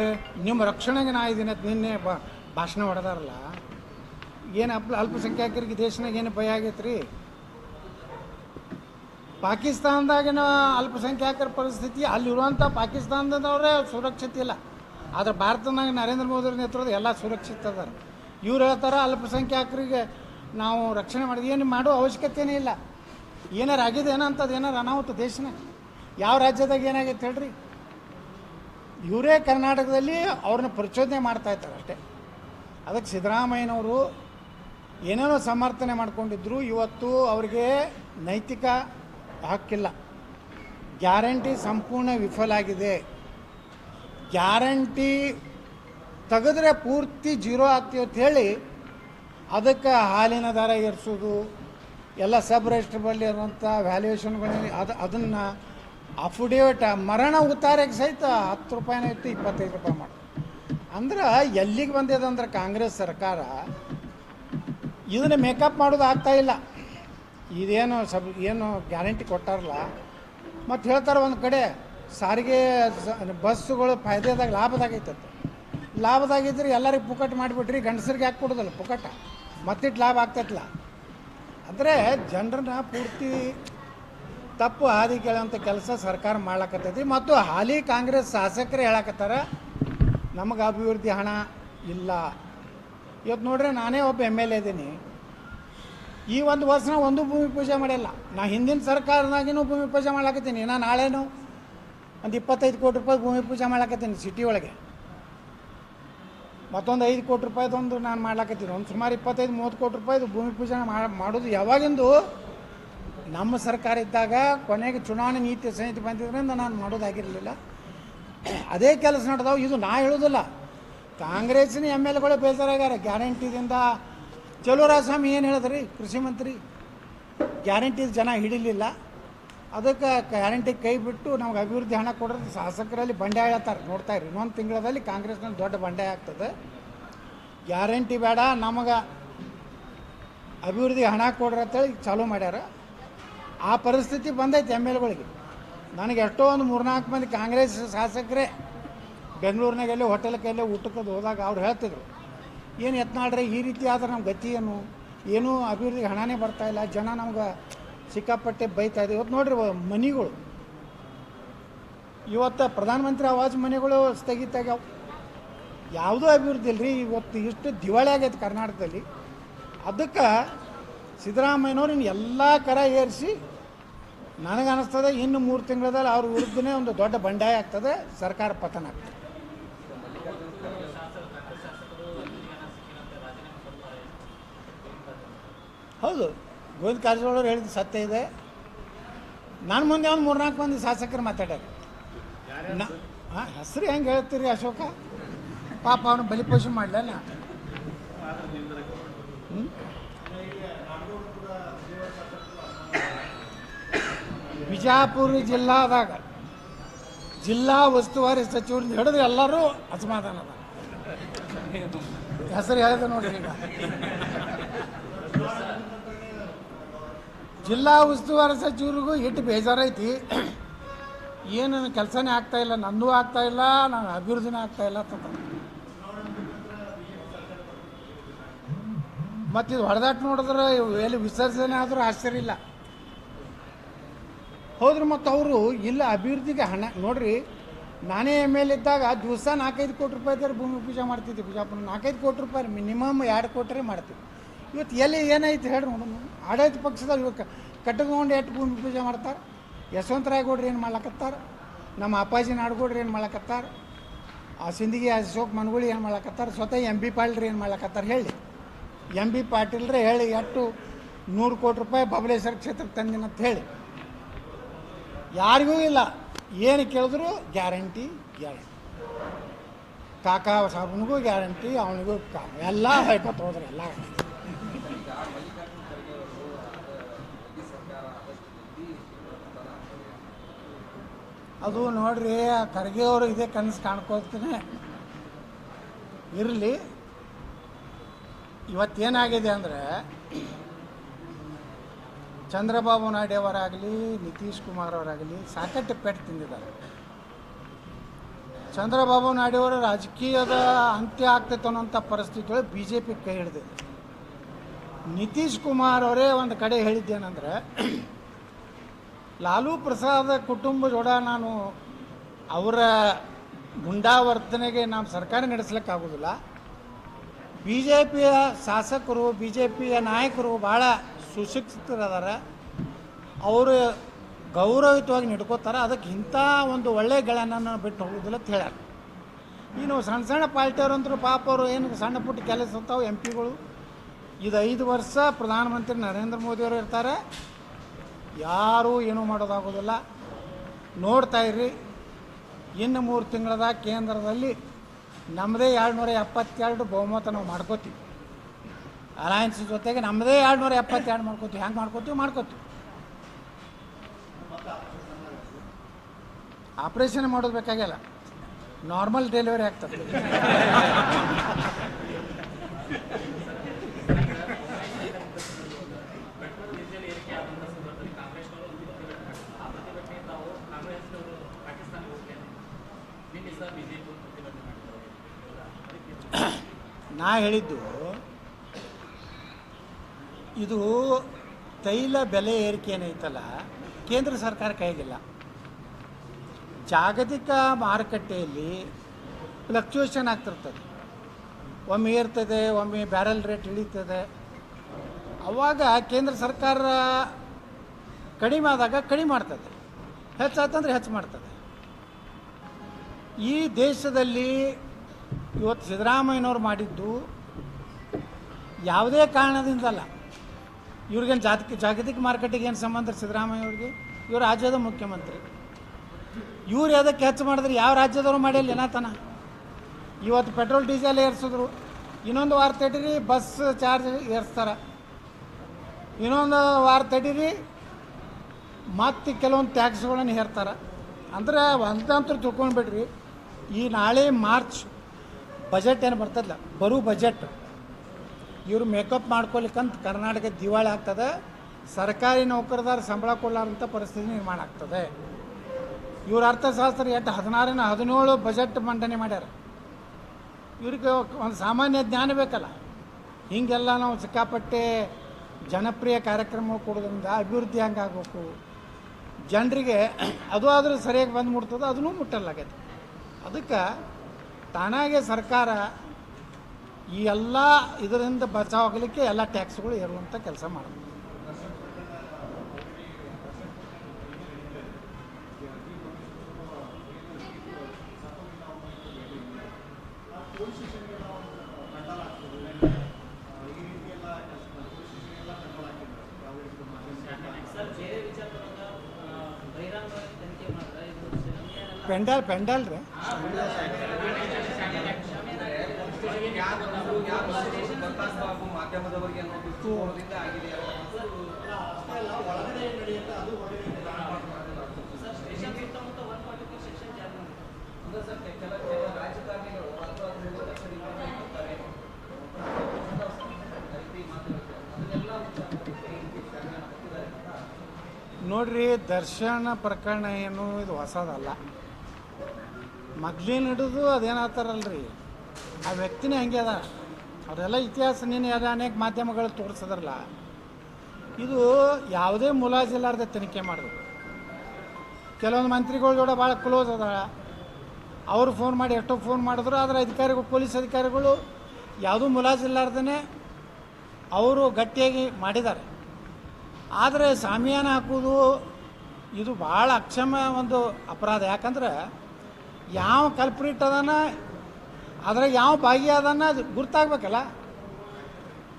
ನಿಮ್ಮ ರಕ್ಷಣೆಗೆ ನಾ ಇದ್ದೀನಿ ಅಂತ ನಿನ್ನೆ ಭಾಷಣ ಹೊಡೆದಾರಲ್ಲ. ಏನು ಅಲ್ಪ ಅಲ್ಪಸಂಖ್ಯಾತರಿಗೆ ದೇಶನಾಗ ಏನು ಭಯ ಆಗೈತೆ ರೀ ಪಾಕಿಸ್ತಾನದಾಗಿನ ಅಲ್ಪಸಂಖ್ಯಾತರ ಪರಿಸ್ಥಿತಿ ಅಲ್ಲಿರುವಂಥ ಪಾಕಿಸ್ತಾನದವರೇ ಸುರಕ್ಷತೆ ಇಲ್ಲ. ಆದರೆ ಭಾರತದಾಗ ನರೇಂದ್ರ ಮೋದಿ ನೇತೃತ್ವದ ಎಲ್ಲ ಸುರಕ್ಷಿತ ಅದಾರ. ಇವ್ರು ಹೇಳ್ತಾರೆ ಅಲ್ಪಸಂಖ್ಯಾತರಿಗೆ ನಾವು ರಕ್ಷಣೆ ಮಾಡಿದ್ವಿ ಏನು ಮಾಡೋ ಅವಶ್ಯಕತೆನೇ ಇಲ್ಲ. ಏನಾರು ಆಗಿದೆ ಏನೋ ಅಂಥದ್ದು ಏನಾರು ಅನಾಹುತ ದೇಶನ. ಯಾವ ರಾಜ್ಯದಾಗ ಏನಾಗೈತೆ ಹೇಳ್ರಿ? ಇವರೇ ಕರ್ನಾಟಕದಲ್ಲಿ ಅವ್ರನ್ನ ಪ್ರಚೋದನೆ ಮಾಡ್ತಾ ಇರ್ತಾರೆ ಅಷ್ಟೇ. ಅದಕ್ಕೆ ಸಿದ್ದರಾಮಯ್ಯನವರು ಏನೇನೋ ಸಮರ್ಥನೆ ಮಾಡ್ಕೊಂಡಿದ್ರು, ಇವತ್ತು ಅವರಿಗೆ ನೈತಿಕ ಹಕ್ಕಿಲ್ಲ. ಗ್ಯಾರಂಟಿ ಸಂಪೂರ್ಣ ವಿಫಲ ಆಗಿದೆ. ಗ್ಯಾರಂಟಿ ತೆಗೆದ್ರೆ ಪೂರ್ತಿ ಜೀರೋ ಆಗ್ತೀವಿ ಅಂತ ಹೇಳಿ ಅದಕ್ಕೆ ಹಾಲಿನ ದರ ಏರಿಸೋದು, ಎಲ್ಲ ಸಬ್ ರಿಜಿಸ್ಟ್ರಬಲ್ಲಿ ಇರುವಂಥ ವ್ಯಾಲ್ಯೂಯೇಷನ್ಗಳಲ್ಲಿ ಅದು, ಅದನ್ನು ಅಫಿಡೇವಿಟ್ ಮರಣ ಉತ್ತಾರಕ್ಕೆ ಸಹಿತ ಹತ್ತು ರೂಪಾಯಿನ ಇತ್ತು ಇಪ್ಪತ್ತೈದು ರೂಪಾಯಿ ಮಾಡಿ. ಅಂದ್ರೆ ಎಲ್ಲಿಗೆ ಬಂದಿದೆ ಅಂದ್ರೆ ಕಾಂಗ್ರೆಸ್ ಸರ್ಕಾರ ಇದನ್ನ ಮೇಕಪ್ ಮಾಡೋದು ಆಗ್ತಾ ಇಲ್ಲ. ಇದೇನು ಸಬ್, ಏನು ಗ್ಯಾರಂಟಿ ಕೊಟ್ಟಾರಲ್ಲ, ಮತ್ತು ಹೇಳ್ತಾರೆ ಒಂದು ಕಡೆ ಸಾರಿಗೆ ಬಸ್ಸುಗಳು ಫಾಯ್ದೆದಾಗ ಲಾಭದಾಗೈತಂತೆ. ಲಾಭದಾಗಿದ್ರೆ ಎಲ್ಲರಿಗೆ ಪುಕಟ್ ಮಾಡಿಬಿಟ್ರಿ, ಗಂಡಸರಿಗೆ ಹಾಕಿ ಕೊಡೋದಲ್ಲ ಪುಕಟ? ಮತ್ತಿಟ್ಟು ಲಾಭ ಆಗ್ತೈತಲ್ಲ ಅಂದರೆ ಜನರನ್ನ ಪೂರ್ತಿ ತಪ್ಪು ಹಾದಿ ಕೇಳೋಂಥ ಕೆಲಸ ಸರ್ಕಾರ ಮಾಡ್ಲಕತ್ತೈತಿ. ಮತ್ತು ಹಾಲಿ ಕಾಂಗ್ರೆಸ್ ಶಾಸಕರು ಹೇಳಕತ್ತಾರ, ನಮಗೆ ಅಭಿವೃದ್ಧಿ ಹಣ ಇಲ್ಲ. ಇವತ್ತು ನೋಡ್ರಿ ನಾನೇ ಒಬ್ಬ ಎಂ ಎಲ್ ಎ ಇದ್ದೀನಿ ಈ ಒಂದು ವರ್ಷನ ಒಂದು ಭೂಮಿ ಪೂಜೆ ಮಾಡಿಲ್ಲ. ನಾ ಹಿಂದಿನ ಸರ್ಕಾರದಾಗಿನೂ ಭೂಮಿ ಪೂಜೆ ಮಾಡ್ಲಾಕತ್ತೀನಿ. ನಾ ನಾಳೆನೂ ಒಂದು ಇಪ್ಪತ್ತೈದು ಕೋಟಿ ರೂಪಾಯಿ ಭೂಮಿ ಪೂಜೆ ಮಾಡ್ಲಾಕತ್ತೀನಿ ಸಿಟಿ ಒಳಗೆ. ಮತ್ತೊಂದು ಐದು ಕೋಟಿ ರೂಪಾಯಿದೊಂದು ನಾನು ಮಾಡ್ಲಾಕತ್ತೀನಿ ಒಂದು ಸುಮಾರು ಇಪ್ಪತ್ತೈದು, ಮೂವತ್ತು ಕೋಟಿ ರೂಪಾಯಿದು ಭೂಮಿ ಪೂಜೆ ಮಾಡೋದು ಯಾವಾಗಿಂದು ನಮ್ಮ ಸರ್ಕಾರ ಇದ್ದಾಗ ಕೊನೆಗೆ ಚುನಾವಣೆ ನೀತಿ ಸಂಹಿತೆ ಬಂದಿದ್ದರಿಂದ ನಾನು ಮಾಡೋದಾಗಿರಲಿಲ್ಲ ಅದೇ ಕೆಲಸ ನಡೆದವು. ಇದು ನಾ ಹೇಳೋದಿಲ್ಲ. ಕಾಂಗ್ರೆಸ್ಸಿನ ಎಂ ಎಲ್ ಎಗಳೇ ಬೇಜಾರಾಗ್ಯಾರ. ಗ್ಯಾರಂಟಿದಿಂದ ಚಲುವರಾಸ್ವಾಮಿ ಏನು ಹೇಳಿದ್ರಿ? ಕೃಷಿ ಮಂತ್ರಿ. ಗ್ಯಾರಂಟಿ ಜನ ಹಿಡಿಲಿಲ್ಲ. ಅದಕ್ಕೆ ಗ್ಯಾರಂಟಿ ಕೈ ಬಿಟ್ಟು ನಮ್ಗೆ ಅಭಿವೃದ್ಧಿ ಹಣ ಕೊಡೋದು ಶಾಸಕರಲ್ಲಿ ಬಂಡಾಯ ಹೇಳ್ತಾರೆ. ನೋಡ್ತಾ ಇರಿ. ಇನ್ನೊಂದು ತಿಂಗಳಲ್ಲಿ ಕಾಂಗ್ರೆಸ್ನಲ್ಲಿ ದೊಡ್ಡ ಬಂಡಾಯ ಆಗ್ತದೆ. ಗ್ಯಾರಂಟಿ ಬೇಡ, ನಮಗೆ ಅಭಿವೃದ್ಧಿ ಹಣ ಕೊಡ್ರಿ ಅಂತೇಳಿ ಚಾಲೂ ಮಾಡ್ಯಾರ. ಆ ಪರಿಸ್ಥಿತಿ ಬಂದೈತೆ ಎಂ ಎಲ್ಗಳಿಗೆ ನನಗೆ ಎಷ್ಟೋ ಒಂದು ಮೂರ್ನಾಲ್ಕು ಮಂದಿ ಕಾಂಗ್ರೆಸ್ ಶಾಸಕರೇ ಬೆಂಗಳೂರಿನಾಗೆಲ್ಲ ಹೋಟೆಲ್ಗೆಲ್ಲ ಊಟಕ್ಕೆ ಹೋದಾಗ ಅವ್ರು ಹೇಳ್ತಿದ್ರು, ಏನು ಯತ್ನಾಡ್ರೆ ಈ ರೀತಿ ಆದ್ರೆ ನಮ್ಮ ಗತಿ ಏನು ಏನೂ ಅಭಿವೃದ್ಧಿ ಹಣನೇ ಇಲ್ಲ, ಜನ ನಮ್ಗೆ ಸಿಕ್ಕಾಪಟ್ಟೆ ಬೈತಾ ಇದೆ ಇವತ್ತು ನೋಡ್ರಿ ಮನೆಗಳು. ಇವತ್ತು ಪ್ರಧಾನಮಂತ್ರಿ ಆವಾಜ್ ಮನೆಗಳು ಸ್ಥಗಿತ ಆಗ್ಯಾವ. ಯಾವುದೂ ಅಭಿವೃದ್ಧಿ ಇಲ್ಲರಿ ಇವತ್ತು ಇಷ್ಟು ದಿವಾಳಿ ಆಗೈತೆ ಕರ್ನಾಟಕದಲ್ಲಿ. ಅದಕ್ಕೆ ಸಿದ್ದರಾಮಯ್ಯನವ್ರು ಎಲ್ಲ ಕರ ಏರಿಸಿ ನನಗೆ ಅನಿಸ್ತದೆ, ಇನ್ನು ಮೂರು ತಿಂಗಳಲ್ಲಿ ಅವ್ರ ವಿರುದ್ಧನೇ ಒಂದು ದೊಡ್ಡ ಬಂಡಾಯ ಆಗ್ತದೆ, ಸರ್ಕಾರ ಪತನ ಆಗ್ತದೆ. ಹೌದು. ಗೋವಿಂದ ಕಾರಜೋಳ ಹೇಳಿದ ಸತ್ಯ ಇದೆ. ನಾನು ಮುಂದೆ ಒಂದು ಮೂರ್ನಾಲ್ಕು ಮಂದಿ ಶಾಸಕರು ಮಾತಾಡ್ಯಾರ. ನಾ ಹಾಂ ಹೆಸರು ಹೆಂಗೆ ಹೇಳ್ತೀರಿ ಅಶೋಕ? ಪಾಪ ಅವನು ಬಲಿಪೋಷಣೆ ಮಾಡಲಲ್ಲ? ಬಿಜಾಪುರ ಜಿಲ್ಲಾದಾಗ ಜಿಲ್ಲಾ ಉಸ್ತುವಾರಿ ಸಚಿವರಿಂದ ಹಿಡಿದ್ರೆ ಎಲ್ಲರೂ ಅಸಮಾಧಾನ ಅದ <laughs> ಹೆಸರು ಹೇಳಿದೆ ನೋಡ್ರಿ ಈಗ. ಜಿಲ್ಲಾ ಉಸ್ತುವಾರಿ ಸಚಿವರಿಗೂ ಇಟ್ಟು ಬೇಜಾರೈತಿ. ಏನು ಕೆಲಸನೇ ಆಗ್ತಾಯಿಲ್ಲ ಆಗ್ತಾ ಇಲ್ಲ, ನಾನು ಅಭಿವೃದ್ಧಿನೇ ಆಗ್ತಾ ಇಲ್ಲ ಅಂತ ಮತ್ತು ಇದು ಹೊಡೆದಾಟ ನೋಡಿದ್ರೆ ಎಲ್ಲಿ ವಿಸರ್ಜನೆ ಆದರೂ ಆಶ್ಚರ್ಯ ಇಲ್ಲ. ಹೋದ್ರೆ ಮತ್ತು ಅವರು, ಇಲ್ಲ ಅಭಿವೃದ್ಧಿಗೆ ಹಣ, ನೋಡ್ರಿ, ನಾನೇ ಎಂ ಎಲ್ ಇದ್ದಾಗ ದಿವಸ ನಾಲ್ಕೈದು ಕೋಟಿ ರೂಪಾಯಿ ಭೂಮಿ ಪೂಜೆ ಮಾಡ್ತಿದ್ದೆ ಬಿಜಾಪುರ ನಾಲ್ಕೈದು ಕೋಟಿ ರೂಪಾಯಿ, ಮಿನಿಮಮ್ ಎರಡು ಕೋಟಿ ಮಾಡ್ತೀವಿ. ಇವತ್ತು ಎಲ್ಲಿ ಏನೈತಿ ಹೇಳ್ರಿ ನೋಡೋಣ ಆಡಳಿತ ಪಕ್ಷದಾಗ ಇವಾಗ ಕಟ್ಟಕೊಂಡು ಎಟ್ಟು ಭೂಮಿ ಪೂಜೆ ಮಾಡ್ತಾರೆ? ಯಶವಂತರಾಯಗೌಡ್ರು ಏನು ಮಾಡ್ಲಕತ್ತಾರೆ ನಮ್ಮ ಅಪ್ಪಾಜಿ ನಾಡಗೌಡ್ರು ಏನು ಮಾಡ್ಲಕತ್ತಾರೆ ಆ ಸಿಂಧಿಗೆ ಅಶೋಕ್ ಮನಗುಳಿ ಏನು ಮಾಡ್ಲಕತ್ತಾರೆ ಸ್ವತಃ ಎಂ ಬಿ ಪಾಟೀಲ್ರು ಏನು ಮಾಡ್ಲಕತ್ತಾರೆ ಹೇಳಿ. ಎಂ ಬಿ ಪಾಟೀಲ್ರೆ ಹೇಳಿ ಎಷ್ಟು ನೂರು ಕೋಟಿ ರೂಪಾಯಿ ಬಬಲೇಶ್ವರ ಕ್ಷೇತ್ರಕ್ಕೆ ತಂದಿನ ಅಂತ ಹೇಳಿ. ಯಾರಿಗೂ ಇಲ್ಲ. ಏನು ಕೇಳಿದ್ರು ಗ್ಯಾರಂಟಿ ಗ್ಯಾರಂಟಿ ಕಾಕಾ ಸಾಬನಿಗೂ ಗ್ಯಾರಂಟಿ, ಅವನಿಗೂ ಕಾ ಎಲ್ಲ ಹೇಳ್ಕೊತ ಹೋದ್ರೆ ಎಲ್ಲ ಈಗ ಮಲ್ಲಿಕಾರ್ಜುನ ಖರ್ಗೆ ಅವರು ಮೋದಿ ಸರ್ಕಾರ ಆದಷ್ಟು ಜಲ್ದಿ ಪ್ರಧಾನ ಆಗ್ತದೆ ಅದು ನೋಡ್ರಿ, ಆ ಖರ್ಗೆ ಅವರು ಇದೇ ಕನಸು ಕಾಣ್ಕೋತೀನಿ ಇರಲಿ. ಇವತ್ತೇನಾಗಿದೆ ಅಂದರೆ, ಚಂದ್ರಬಾಬು ನಾಯ್ಡು ಅವರಾಗಲಿ, ನಿತೀಶ್ ಕುಮಾರ್ ಅವರಾಗಲಿ ಸಾಕಷ್ಟು ಪೆಟ್ಟು ತಿಂದಿದ್ದಾರೆ. ಚಂದ್ರಬಾಬು ನಾಯ್ಡು ಅವರ ರಾಜಕೀಯದ ಅಂತ್ಯ ಆಗ್ತೈತೆ ಅನ್ನೋಂಥ ಪರಿಸ್ಥಿತಿ ಒಳಗೆ ಬಿ ಜೆ ಪಿ ಕೈ ಹಿಡಿದಿದೆ. ನಿತೀಶ್ ಕುಮಾರ್ ಅವರೇ ಒಂದು ಕಡೆ ಹೇಳಿದ್ದೇನೆಂದ್ರೆ ಲಾಲು ಪ್ರಸಾದ್ ಕುಟುಂಬ ಜೋಡ ನಾನು ಅವರ ಗುಂಡಾವರ್ತನೆಗೆ ನಾವು ಸರ್ಕಾರ ನಡೆಸಲಿಕ್ಕಾಗೋದಿಲ್ಲ. ಬಿ ಜೆ ಪಿಯ ಶಾಸಕರು ಬಿ ಜೆ ಪಿಯ ನಾಯಕರು ಭಾಳ ಸುಶಿಕ್ಷಿತರದಾರ. ಅವರು ಗೌರವಯುತವಾಗಿ ನಡ್ಕೋತಾರೆ. ಅದಕ್ಕೆ ಇಂಥ ಒಂದು ಒಳ್ಳೆಯ ಗೆಳೆಯನ್ನು ಬಿಟ್ಟು ಹೋಗೋದಿಲ್ಲ ಅಂತ ಹೇಳ್ಯಾರ. ಇನ್ನು ಸಣ್ಣ ಸಣ್ಣ ಪಾರ್ಟಿಯವ್ರಂತರೂ ಪಾಪ ಅವರು ಏನು ಸಣ್ಣ ಪುಟ್ಟ ಕೆಲಸ ಇರ್ತಾವೆ ಎಂ ಪಿಗಳು. ಇದು ಐದು ವರ್ಷ ಪ್ರಧಾನಮಂತ್ರಿ ನರೇಂದ್ರ ಮೋದಿಯವರು ಇರ್ತಾರೆ. ಯಾರೂ ಏನೂ ಮಾಡೋದಾಗೋದಿಲ್ಲ. ನೋಡ್ತಾ ಇರ್ರಿ. ಇನ್ನು ಮೂರು ತಿಂಗಳದ ಕೇಂದ್ರದಲ್ಲಿ ನಮ್ಮದೇ ಎರಡುನೂರ ಎಪ್ಪತ್ತೆರಡು ಬಹುಮತ ನಾವು ಮಾಡ್ಕೋತೀವಿ. ಅಲಯನ್ಸ್ ಜೊತೆಗೆ ನಮ್ಮದೇ ಎರಡುನೂರ ಎಪ್ಪತ್ತೆರಡು ಮಾಡ್ಕೋತೀವಿ. ಹ್ಯಾಂಗೆ ಮಾಡ್ಕೋತೀವಿ? ಮಾಡ್ಕೋತೀವಿ. ಆಪ್ರೇಷನ್ ಮಾಡೋದು ಬೇಕಾಗಿಲ್ಲ ನಾರ್ಮಲ್ ಡೆಲಿವರಿ ಆಗ್ತದೆ ಪೆಟ್ರೋಲ್ ಡೀಸೆಲ್ ಏರಿಕೆ ಆದಂಥ ಸಂದರ್ಭದಲ್ಲಿ ಕಾಂಗ್ರೆಸ್ನವರು ಒಂದು ಪ್ರತಿಭಟನೆ ಮಾಡಿದ್ರು. ಆ ಪ್ರತಿಭಟನೆ ತಾವು ಕಾಂಗ್ರೆಸ್ನವರು ಪಾಕಿಸ್ತಾನಕ್ಕೆ ಹೋಗ್ತೇನೆ ನಿನ್ನೆ ಸಹ ಬಿಜೆಪಿ ಪ್ರತಿಭಟನೆ ಮಾಡಿದ್ದಾರೆ ಅದಕ್ಕೆ <coughs> ನಾ ಹೇಳಿದ್ದು, ಇದು ತೈಲ ಬೆಲೆ ಏರಿಕೆ ಏನೈತಲ್ಲ ಕೇಂದ್ರ ಸರ್ಕಾರ ಕೈಗಿಲ್ಲ. ಜಾಗತಿಕ ಮಾರುಕಟ್ಟೆಯಲ್ಲಿ ಫ್ಲಕ್ಚುಯೇಷನ್ ಆಗ್ತಿರ್ತದೆ. ಒಮ್ಮೆ ಏರ್ತದೆ, ಒಮ್ಮೆ ಬ್ಯಾರಲ್ ರೇಟ್ ಇಳೀತದೆ. ಅವಾಗ ಕೇಂದ್ರ ಸರ್ಕಾರ ಕಡಿಮೆ ಆದಾಗ ಕಡಿಮೆ ಮಾಡ್ತದೆ. ಹೆಚ್ಚಾತಂದ್ರೆ ಹೆಚ್ಚು ಮಾಡ್ತದೆ. ಈ ದೇಶದಲ್ಲಿ ಇವತ್ತು ಸಿದ್ದರಾಮಯ್ಯನವ್ರು ಮಾಡಿದ್ದು ಯಾವುದೇ ಕಾರಣದಿಂದಲ್ಲ. ಇವ್ರಿಗೇನು ಜಾಗತಿಕ ಜಾಗತಿಕ ಮಾರುಕಟ್ಟೆಗೆ ಏನು ಸಂಬಂಧ ಸಿದ್ದರಾಮಯ್ಯ ಅವ್ರಿಗೆ ಇವ್ರು ರಾಜ್ಯದ ಮುಖ್ಯಮಂತ್ರಿ. ಇವ್ರು ಯಾವುದಕ್ಕೆ ಹೆಚ್ಚು ಮಾಡಿದ್ರೆ? ಯಾವ ರಾಜ್ಯದವರು ಮಾಡಿಲ್ಲ ಏನಾತನ ಇವತ್ತು ಪೆಟ್ರೋಲ್, ಡೀಸೆಲ್ ಏರಿಸಿದ್ರು. ಇನ್ನೊಂದು ವಾರ ತಡೀರಿ, ಬಸ್ ಚಾರ್ಜ್ ಏರಿಸ್ತಾರೆ. ಇನ್ನೊಂದು ವಾರ ತಡೀರಿ, ಮತ್ತೆ ಕೆಲವೊಂದು ಟ್ಯಾಕ್ಸ್ಗಳನ್ನು ಹೇರ್ತಾರೆ ಅಂದ್ರೆ ಒಂದಂತೂ ತಿಳ್ಕೊಂಡ್ಬಿಡ್ರಿ. ಈ ನಾಳೆ ಮಾರ್ಚ್ ಬಜೆಟ್ ಏನು ಬರ್ತದಲ್ಲ ಬರೋ ಬಜೆಟ್. ಇವರು ಮೇಕಪ್ ಮಾಡ್ಕೊಲಿಕ್ಕಂತ ಕರ್ನಾಟಕ ದಿವಾಳಿ ಆಗ್ತದೆ. ಸರ್ಕಾರಿ ನೌಕರದಾರ ಸಂಬಳ ಕೊಡಲಾರಂಥ ಪರಿಸ್ಥಿತಿ ನಿರ್ಮಾಣ ಆಗ್ತದೆ. ಇವ್ರ ಅರ್ಥಶಾಸ್ತ್ರ ಎಷ್ಟು ಹದಿನಾರನ ಹದಿನೇಳು ಬಜೆಟ್ ಮಂಡನೆ ಮಾಡ್ಯಾರ. ಇವ್ರಿಗೆ ಒಂದು ಸಾಮಾನ್ಯ ಜ್ಞಾನ ಬೇಕಲ್ಲ. ಹೀಗೆಲ್ಲ ನಾವು ಸಿಕ್ಕಾಪಟ್ಟೆ ಜನಪ್ರಿಯ ಕಾರ್ಯಕ್ರಮ ಕೊಡೋದ್ರಿಂದ ಅಭಿವೃದ್ಧಿ ಹಂಗಾಗಬೇಕು. ಜನರಿಗೆ ಅದು ಆದರೂ ಸರಿಯಾಗಿ ಬಂದು ಮುಟ್ತದೆ ಅದನ್ನೂ ಮುಟ್ಟಲಾಗೈತೆ ಅದಕ್ಕೆ ತಾನಾಗೆ ಸರ್ಕಾರ ಈ ಎಲ್ಲ ಇದರಿಂದ ಬಚಾವಾಗಲಿಕ್ಕೆ ಎಲ್ಲ ಟ್ಯಾಕ್ಸ್ಗಳು ಏರುವಂಥ ಕೆಲಸ ಮಾಡಬೇಕು. ಪೆಂಡಲ್ ಪೆಂಡಲ್ ರೀ. ನೋಡ್ರಿ, ದರ್ಶನ ಪ್ರಕರಣ ಏನು ಇದು ಹೊಸದಲ್ಲ. ಮೊದ್ಲಿನ ಹಿಡಿದು ಅದೇನಾಗ್ತಾರಲ್ರಿ ಆ ವ್ಯಕ್ತಿನೇ ಹಂಗೆ ಅದ. ಅವರೆಲ್ಲ ಇತಿಹಾಸ ನೀನು ಅದ ಅನೇಕ ಮಾಧ್ಯಮಗಳು ತೋರಿಸಿದ್ರಲ್ಲ. ಇದು ಯಾವುದೇ ಮುಲಾಜಿಲ್ಲಾರ್ದೆ ತನಿಖೆ ಮಾಡಿದ್ರು ಕೆಲವೊಂದು ಮಂತ್ರಿಗಳ ಜೋಡ ಭಾಳ ಕ್ಲೋಸ್ ಅದ ಅವರು ಫೋನ್ ಮಾಡಿ ಎಷ್ಟೋ ಫೋನ್ ಮಾಡಿದ್ರು, ಆದರೆ ಅಧಿಕಾರಿಗಳು, ಪೊಲೀಸ್ ಅಧಿಕಾರಿಗಳು ಯಾವುದೂ ಮುಲಾಜಿಲ್ಲಾರ್ದೇ ಅವರು ಗಟ್ಟಿಯಾಗಿ ಮಾಡಿದ್ದಾರೆ. ಆದರೆ ಸಾಮಿಯಾನ ಹಾಕೋದು ಇದು ಭಾಳ ಅಕ್ಷಮ ಒಂದು ಅಪರಾಧ. ಯಾಕಂದ್ರೆ ಯಾವ ಕಲ್ಪ್ರಿಟ್ ಅದಾನ ಅದ್ರಾಗ ಯಾವ ಭಾಗಿ ಅದನ್ನ ಅದು ಗುರ್ತಾಗ್ಬೇಕಲ್ಲ.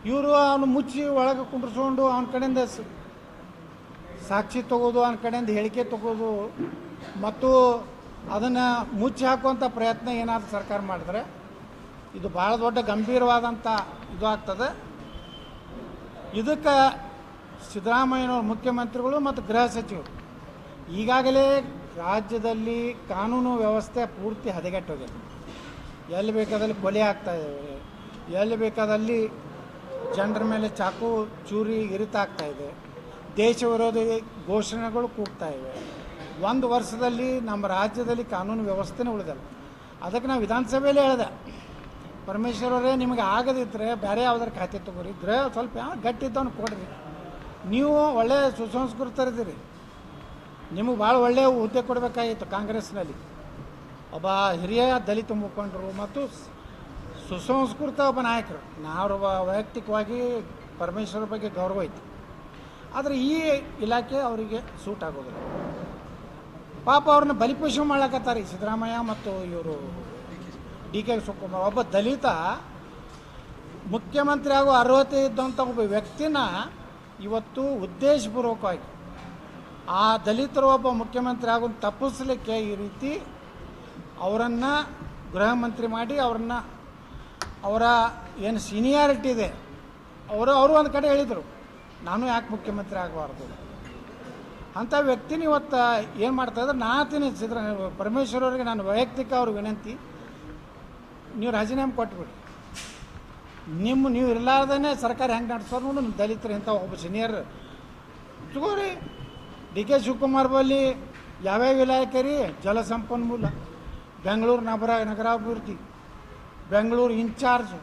ಇವರು ಅವನು ಮುಚ್ಚಿ ಒಳಗೆ ಕುಂಡ್ರಿಸ್ಕೊಂಡು ಅವನ ಕಡೆಯಿಂದ ಸಾಕ್ಷಿ ತಗೋದು, ಅವನ ಕಡೆಯಿಂದ ಹೇಳಿಕೆ ತಗೋದು, ಮತ್ತು ಅದನ್ನು ಮುಚ್ಚಿ ಹಾಕುವಂಥ ಪ್ರಯತ್ನ ಏನಾದರೂ ಸರ್ಕಾರ ಮಾಡಿದ್ರೆ ಇದು ಭಾಳ ದೊಡ್ಡ ಗಂಭೀರವಾದಂಥ ಇದು ಆಗ್ತದೆ. ಇದಕ್ಕೆ ಸಿದ್ದರಾಮಯ್ಯನವ್ರ ಮುಖ್ಯಮಂತ್ರಿಗಳು ಮತ್ತು ಗೃಹ ಸಚಿವರು. ಈಗಾಗಲೇ ರಾಜ್ಯದಲ್ಲಿ ಕಾನೂನು ವ್ಯವಸ್ಥೆ ಪೂರ್ತಿ ಹದಗೆಟ್ಟೋಗಿದೆ. ಎಲ್ಲಿ ಬೇಕಾದಲ್ಲಿ ಕೊಲೆ ಆಗ್ತಾ ಇದ್ದಾವೆ ಎಲ್ಲಿ ಬೇಕಾದಲ್ಲಿ ಜನರ ಮೇಲೆ ಚಾಕು ಚೂರಿ ಇರಿತಾಗ್ತಾ ಇದೆ. ದೇಶ ವಿರೋಧಿ ಘೋಷಣೆಗಳು ಕೂಗ್ತಾ ಇವೆ. ಒಂದು ವರ್ಷದಲ್ಲಿ ನಮ್ಮ ರಾಜ್ಯದಲ್ಲಿ ಕಾನೂನು ವ್ಯವಸ್ಥೆನೇ ಉಳಿದಲ್ಲ. ಅದಕ್ಕೆ ನಾವು ವಿಧಾನಸಭೆಯಲ್ಲಿ ಹೇಳಿದೆ. ಪರಮೇಶ್ವರವರೇ ನಿಮಗೆ ಆಗದಿದ್ದರೆ ಬೇರೆ ಯಾವ್ದಾರು ಖಾತೆ ತಗೋರಿ. ಗೃಹ ಸ್ವಲ್ಪ ಗಟ್ಟಿದ್ದವನು ಕೊಡ್ರಿ. ನೀವು ಒಳ್ಳೆಯ ಸುಸಂಸ್ಕೃತರಿದ್ದೀರಿ. ನಿಮಗೆ ಭಾಳ ಒಳ್ಳೆಯ ಹುದ್ದೆ ಕೊಡಬೇಕಾಗಿತ್ತು ಕಾಂಗ್ರೆಸ್ನಲ್ಲಿ. ಒಬ್ಬ ಹಿರಿಯ ದಲಿತ ಮುಖಂಡರು ಮತ್ತು ಸುಸಂಸ್ಕೃತ ಒಬ್ಬ ನಾಯಕರು. ನಾವು ವೈಯಕ್ತಿಕವಾಗಿ ಪರಮೇಶ್ವರ ಬಗ್ಗೆ ಗೌರವ ಐತಿ. ಆದರೆ ಈ ಇಲಾಖೆ ಅವರಿಗೆ ಸೂಟ್ ಆಗೋದಿಲ್ಲ. ಪಾಪ ಅವ್ರನ್ನ ಬಲಿಪೋಷಣೆ ಮಾಡ್ಲಕತ್ತಾರೆ ಸಿದ್ದರಾಮಯ್ಯ ಮತ್ತು ಇವರು ಡಿ ಕೆ ಶಿವಕುಮಾರ್. ಒಬ್ಬ ದಲಿತ ಮುಖ್ಯಮಂತ್ರಿ ಆಗೋ ಅರ್ಹತೆ ಇದ್ದಂಥ ಒಬ್ಬ ವ್ಯಕ್ತಿನ ಇವತ್ತು ಉದ್ದೇಶಪೂರ್ವಕವಾಗಿ ಆ ದಲಿತರು ಒಬ್ಬ ಮುಖ್ಯಮಂತ್ರಿ ಆಗೋ ತಪ್ಪಿಸ್ಲಿಕ್ಕೆ ಈ ರೀತಿ ಅವರನ್ನು ಗೃಹ ಮಂತ್ರಿ ಮಾಡಿ ಅವ್ರನ್ನ ಅವರ ಏನು ಸೀನಿಯಾರಿಟಿ ಇದೆ, ಅವರು ಅವರು ಒಂದು ಕಡೆ ಹೇಳಿದರು, ನಾನು ಯಾಕೆ ಮುಖ್ಯಮಂತ್ರಿ ಆಗಬಾರ್ದು? ಅಂಥ ವ್ಯಕ್ತಿನ ಇವತ್ತು ಏನು ಮಾಡ್ತಾಯಿದ್ರೆ ನಾ ತಿನ್ನಿ ಪರಮೇಶ್ವರ್ ಅವರಿಗೆ ನಾನು ವೈಯಕ್ತಿಕ ಅವ್ರ ವಿನಂತಿ, ನೀವು ರಾಜೀನಾಮೆ ಕೊಟ್ಬಿಡಿ. ನಿಮ್ಮ ನೀವು ಇರಲಾರ್ದೇ ಸರ್ಕಾರ ಹೆಂಗೆ ನಡೆಸೋರು ನೋಡು, ನಿಮ್ಮ ದಲಿತರು ಇಂಥ ಒಬ್ಬ ಸೀನಿಯರ್ ತಗೋರಿ, ಡಿ ಕೆ ಶಿವಕುಮಾರ್ ಬಲ್ಲಿ ಯಾವ್ಯಾವ ಇಲಾಖೆ ರೀ? ಜಲಸಂಪನ್ಮೂಲ ಬೆಂಗಳೂರು ನಗರ, ನಗರಾಭಿವೃದ್ಧಿ. Bengaluru in charge.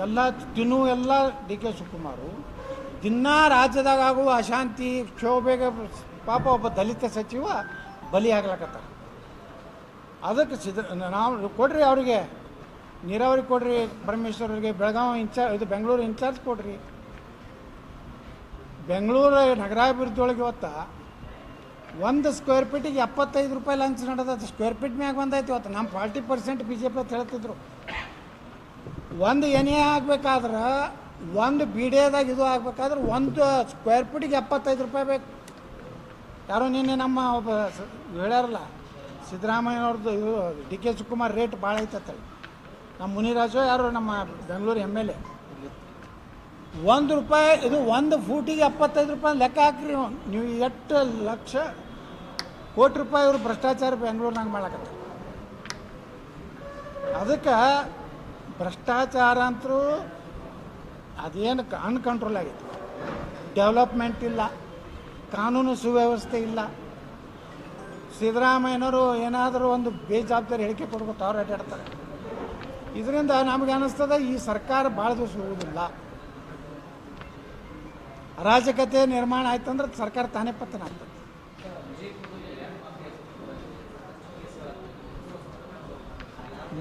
ಎಲ್ಲ ತಿನ್ನು ಎಲ್ಲ ಡಿ ಕೆ ಶಿವಕುಮಾರು. ದಿನ ರಾಜ್ಯದಾಗ ಆಗುವ ಅಶಾಂತಿ, ಕ್ಷೋಭೆಗೆ ಪಾಪ ಒಬ್ಬ ದಲಿತ ಸಚಿವ ಬಲಿ ಆಗ್ಲಕತ್ತ ಅದಕ್ಕೆ ಸಿದ್ಧ ನಾವು ಕೊಡ್ರಿ ಅವರಿಗೆ. ನೀರಾವರಿ ಕೊಡ್ರಿ ಪರಮೇಶ್ವರರಿಗೆ ಬೆಳಗಾವಿ ಇನ್ಚಾರ್ಜ್ ಇದು ಬೆಂಗಳೂರು ಇನ್ಚಾರ್ಜ್ ಕೊಡ್ರಿ. ಬೆಂಗಳೂರು ನಗರಾಭಿವೃದ್ಧಿ ಒಳಗೆ ಇವತ್ತು ಒಂದು ಸ್ಕ್ವೇರ್ ಫೀಟಿಗೆ ಎಪ್ಪತ್ತೈದು ರೂಪಾಯಿ ಲಂಚ್ ನಡೆದದ್ದು. ಸ್ಕ್ವೇರ್ ಫೀಟ್ ಮ್ಯಾಗ ಬಂದೈತಿ ಇವತ್ತು. ನಮ್ಮ forty percent B J P ಅಂತ ಹೇಳ್ತಿದ್ರು ಒಂದು ಎನೆ ಆಗ್ಬೇಕಾದ್ರೆ, ಒಂದು ಬಿ ಡಿದಾಗ ಇದು ಆಗ್ಬೇಕಾದ್ರೆ ಒಂದು ಸ್ಕ್ವೇರ್ ಫೀಟಿಗೆ ಎಪ್ಪತ್ತೈದು ರೂಪಾಯಿ ಬೇಕು. ಯಾರೋ ನಿನ್ನೆ ನಮ್ಮ ಒಬ್ಬ ಹೇಳ್ಯಾರಲ್ಲ, ಸಿದ್ದರಾಮಯ್ಯವ್ರದ್ದು ಡಿ ಕೆ ಶಿವಕುಮಾರ್ ರೇಟ್ ಭಾಳ ಐತತ್ತೇಳಿ ನಮ್ಮ ಮುನಿರಾಜು ಯಾರು? ನಮ್ಮ ಬೆಂಗಳೂರು ಎಂ ಎಲ್ ಎ ಒಂದು ರೂಪಾಯಿ, ಇದು ಒಂದು ಫೂಟಿಗೆ ಎಪ್ಪತ್ತೈದು ರೂಪಾಯಿ ಲೆಕ್ಕ ಹಾಕ್ರಿ ನೀವು. ಎಷ್ಟು ಲಕ್ಷ ಕೋಟಿ ರೂಪಾಯಿ ಇವರು ಭ್ರಷ್ಟಾಚಾರ ಬೆಂಗಳೂರಿನಾಗ ಮಾಡಕತ್ತ ಅದಕ್ಕೆ ಭ್ರಷ್ಟಾಚಾರ ಅಂತರೂ ಅದೇನು ಅನ್ಕಂಟ್ರೋಲ್ ಆಗಿತ್ತು ಡೆವಲಪ್ಮೆಂಟ್ ಇಲ್ಲ. ಕಾನೂನು ಸುವ್ಯವಸ್ಥೆ ಇಲ್ಲ. ಸಿದ್ದರಾಮಯ್ಯನವರು ಏನಾದರೂ ಒಂದು ಬೇಜವಾಬ್ದಾರಿ ಹೇಳಿಕೆ ಕೊಡ್ಬೇಕು ಅವ್ರು ಅಡ್ಡಾಡ್ತಾರೆ. ಇದರಿಂದ ನಮಗೆ ಅನ್ನಿಸ್ತದೆ, ಈ ಸರ್ಕಾರ ಭಾಳ ದಿವಸ ಇರುವುದಿಲ್ಲ ಅರಾಜಕತೆ ನಿರ್ಮಾಣ ಆಯ್ತಂದ್ರೆ ಸರ್ಕಾರ ತಾನೇ ಪತನ ಆಗ್ತದೆ.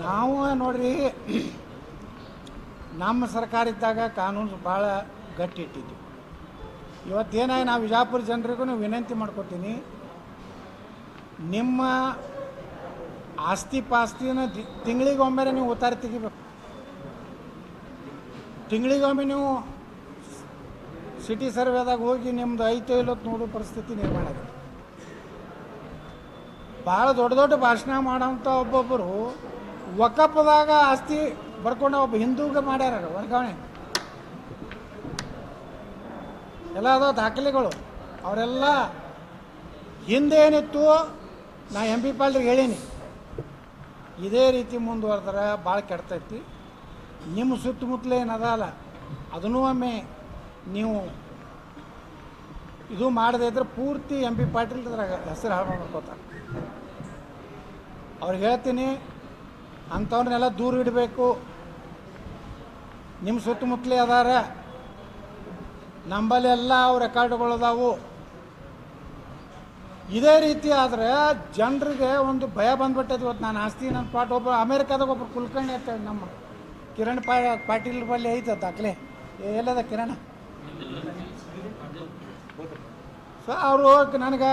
ನಾವು ನೋಡ್ರಿ, ನಮ್ಮ ಸರ್ಕಾರ ಇದ್ದಾಗ ಕಾನೂನು ಭಾಳ ಗಟ್ಟಿ ಇಟ್ಟಿದ್ವಿ ಇವತ್ತೇನಾಗಿ ನಾವು ವಿಜಾಪುರ ಜನರಿಗೂ ವಿನಂತಿ ಮಾಡ್ಕೊತೀನಿ, ನಿಮ್ಮ ಆಸ್ತಿ ಪಾಸ್ತಿನ ತಿಂಗಳಿಗೊಮ್ಮೆ ನೀವು ಉತ್ತಾರ ತೆಗಿಬೇಕು. ತಿಂಗಳಿಗೊಮ್ಮೆ ನೀವು ಸಿಟಿ ಸರ್ವೆದಾಗ ಹೋಗಿ ನಿಮ್ದು ಐತೋ ಇಲ್ಲೋ ನೋಡೋ ಪರಿಸ್ಥಿತಿ ನಿರ್ಮಾಣ ಆಗಿದೆ. ಭಾಳ ದೊಡ್ಡ ದೊಡ್ಡ ಭಾಷಣ ಮಾಡೋಂಥ ಒಬ್ಬೊಬ್ಬರು ಒಕ್ಕಪ್ಪದಾಗ ಆಸ್ತಿ ಬರ್ಕೊಂಡು ಒಬ್ಬ ಹಿಂದೂಗೆ ಮಾಡ್ಯಾರ ವರ್ಗಾವಣೆ. ಎಲ್ಲ ಅದಾವ ದಾಖಲೆಗಳು. ಅವರೆಲ್ಲ ಹಿಂದೆ ಏನಿತ್ತು ನಾ ಎಂ ಪಿ ಪಾಲ್ರಿಗೆ ಹೇಳೀನಿ. ಇದೇ ರೀತಿ ಮುಂದುವರೆದ್ರೆ ಭಾಳ ಕೆಡ್ತೈತಿ. ನಿಮ್ಮ ಸುತ್ತಮುತ್ತಲೇ ಏನದಲ್ಲ ಅದನ್ನೂ ಒಮ್ಮೆ ನೀವು ಇದು ಮಾಡದೇ ಇದ್ರೆ ಪೂರ್ತಿ ಎಂ ಪಿ ಪಾಟೀಲ್ ಅದ್ರಾಗ ಹೆಸರು ಹಾಳು ಮಾಡ್ಕೋತಾರೆ ಅವ್ರಿಗೆ ಹೇಳ್ತೀನಿ, ಅಂಥವ್ರನ್ನೆಲ್ಲ ದೂರ ಇಡಬೇಕು. ನಿಮ್ಮ ಸುತ್ತಮುತ್ತಲೇ ಅದಾರ. ನಂಬಲ್ಲೆಲ್ಲ ಅವು ರೆಕಾರ್ಡ್ಗಳು ಅದಾವು. ಇದೇ ರೀತಿ ಆದರೆ ಜನರಿಗೆ ಒಂದು ಭಯ ಬಂದ್ಬಿಟ್ಟೈತಿ ಇವತ್ತು ನಾನು ಆಸ್ತಿ ನನ್ನ ಪಾಟ್ ಒಬ್ಬ ಅಮೇರಿಕಾದಾಗ ಒಬ್ಬರು ಕುಲ್ಕರ್ಣಿ ಅಂತ ನಮ್ಮ ಕಿರಣ್ ಪಾ ಪಾಟೀಲ್ ಬಲ್ಲಿ ಐತೆ ದಾಖಲೆ. ಎಲ್ಲದ ಕಿರಣ? ಸೊ ಅವರು ನನಗೆ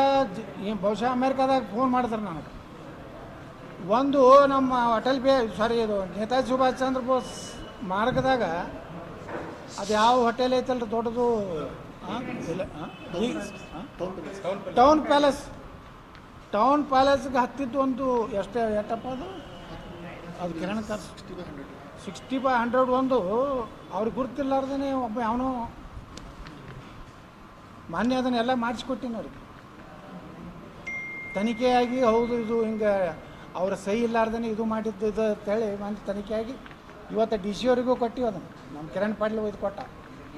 ಬಹುಶಃ ಅಮೇರಿಕಾದಾಗ ಫೋನ್ ಮಾಡಿದ್ರು ನನಗೆ. ಒಂದು ನಮ್ಮ ಅಟಲ್ ಬಿ ಸಾರಿ ಇದು ನೇತಾಜಿ ಸುಭಾಷ್ ಚಂದ್ರ ಬೋಸ್ ಮಾರ್ಗದಾಗ ಅದು ಯಾವ ಹೋಟೆಲ್ ಐತಲ್ರಿ ದೊಡ್ಡದು? ಟೌನ್ ಪ್ಯಾಲೇಸ್ ಟೌನ್ ಪ್ಯಾಲೇಸ್ಗೆ ಹತ್ತಿದ್ದು ಒಂದು ಎಷ್ಟು, ಎಷ್ಟಪ್ಪ ಅದು? ಅದು Kiran car sixty by hundred ಒಂದು. ಅವ್ರಿಗೆ ಗುರುತಿಲ್ಲಾರ್ದೇ ಒಬ್ಬ ಅವನು ಮಾನ್ಯ ಅದನ್ನೆಲ್ಲ ಮಾಡಿಸ್ಕೊಟ್ಟಿನ ಅವ್ರಿಗೆ. ತನಿಖೆಯಾಗಿ ಹೌದು, ಇದು ಹಿಂಗೆ ಅವರ ಸಹಿ ಇಲ್ಲಾರ್ದೇ ಇದು ಮಾಡಿದ್ದು ಇದು ಅಂತೇಳಿ ಮಾನ್ಯ ತನಿಖೆಯಾಗಿ ಇವತ್ತು ಡಿ ಸಿ ಅವರಿಗೂ ಕೊಟ್ಟಿವಿ ಅದನ್ನು. ನಮ್ಮ ಕಿರಣ್ ಪಾಟೀಲ್ ಒಯ್ದು ಕೊಟ್ಟ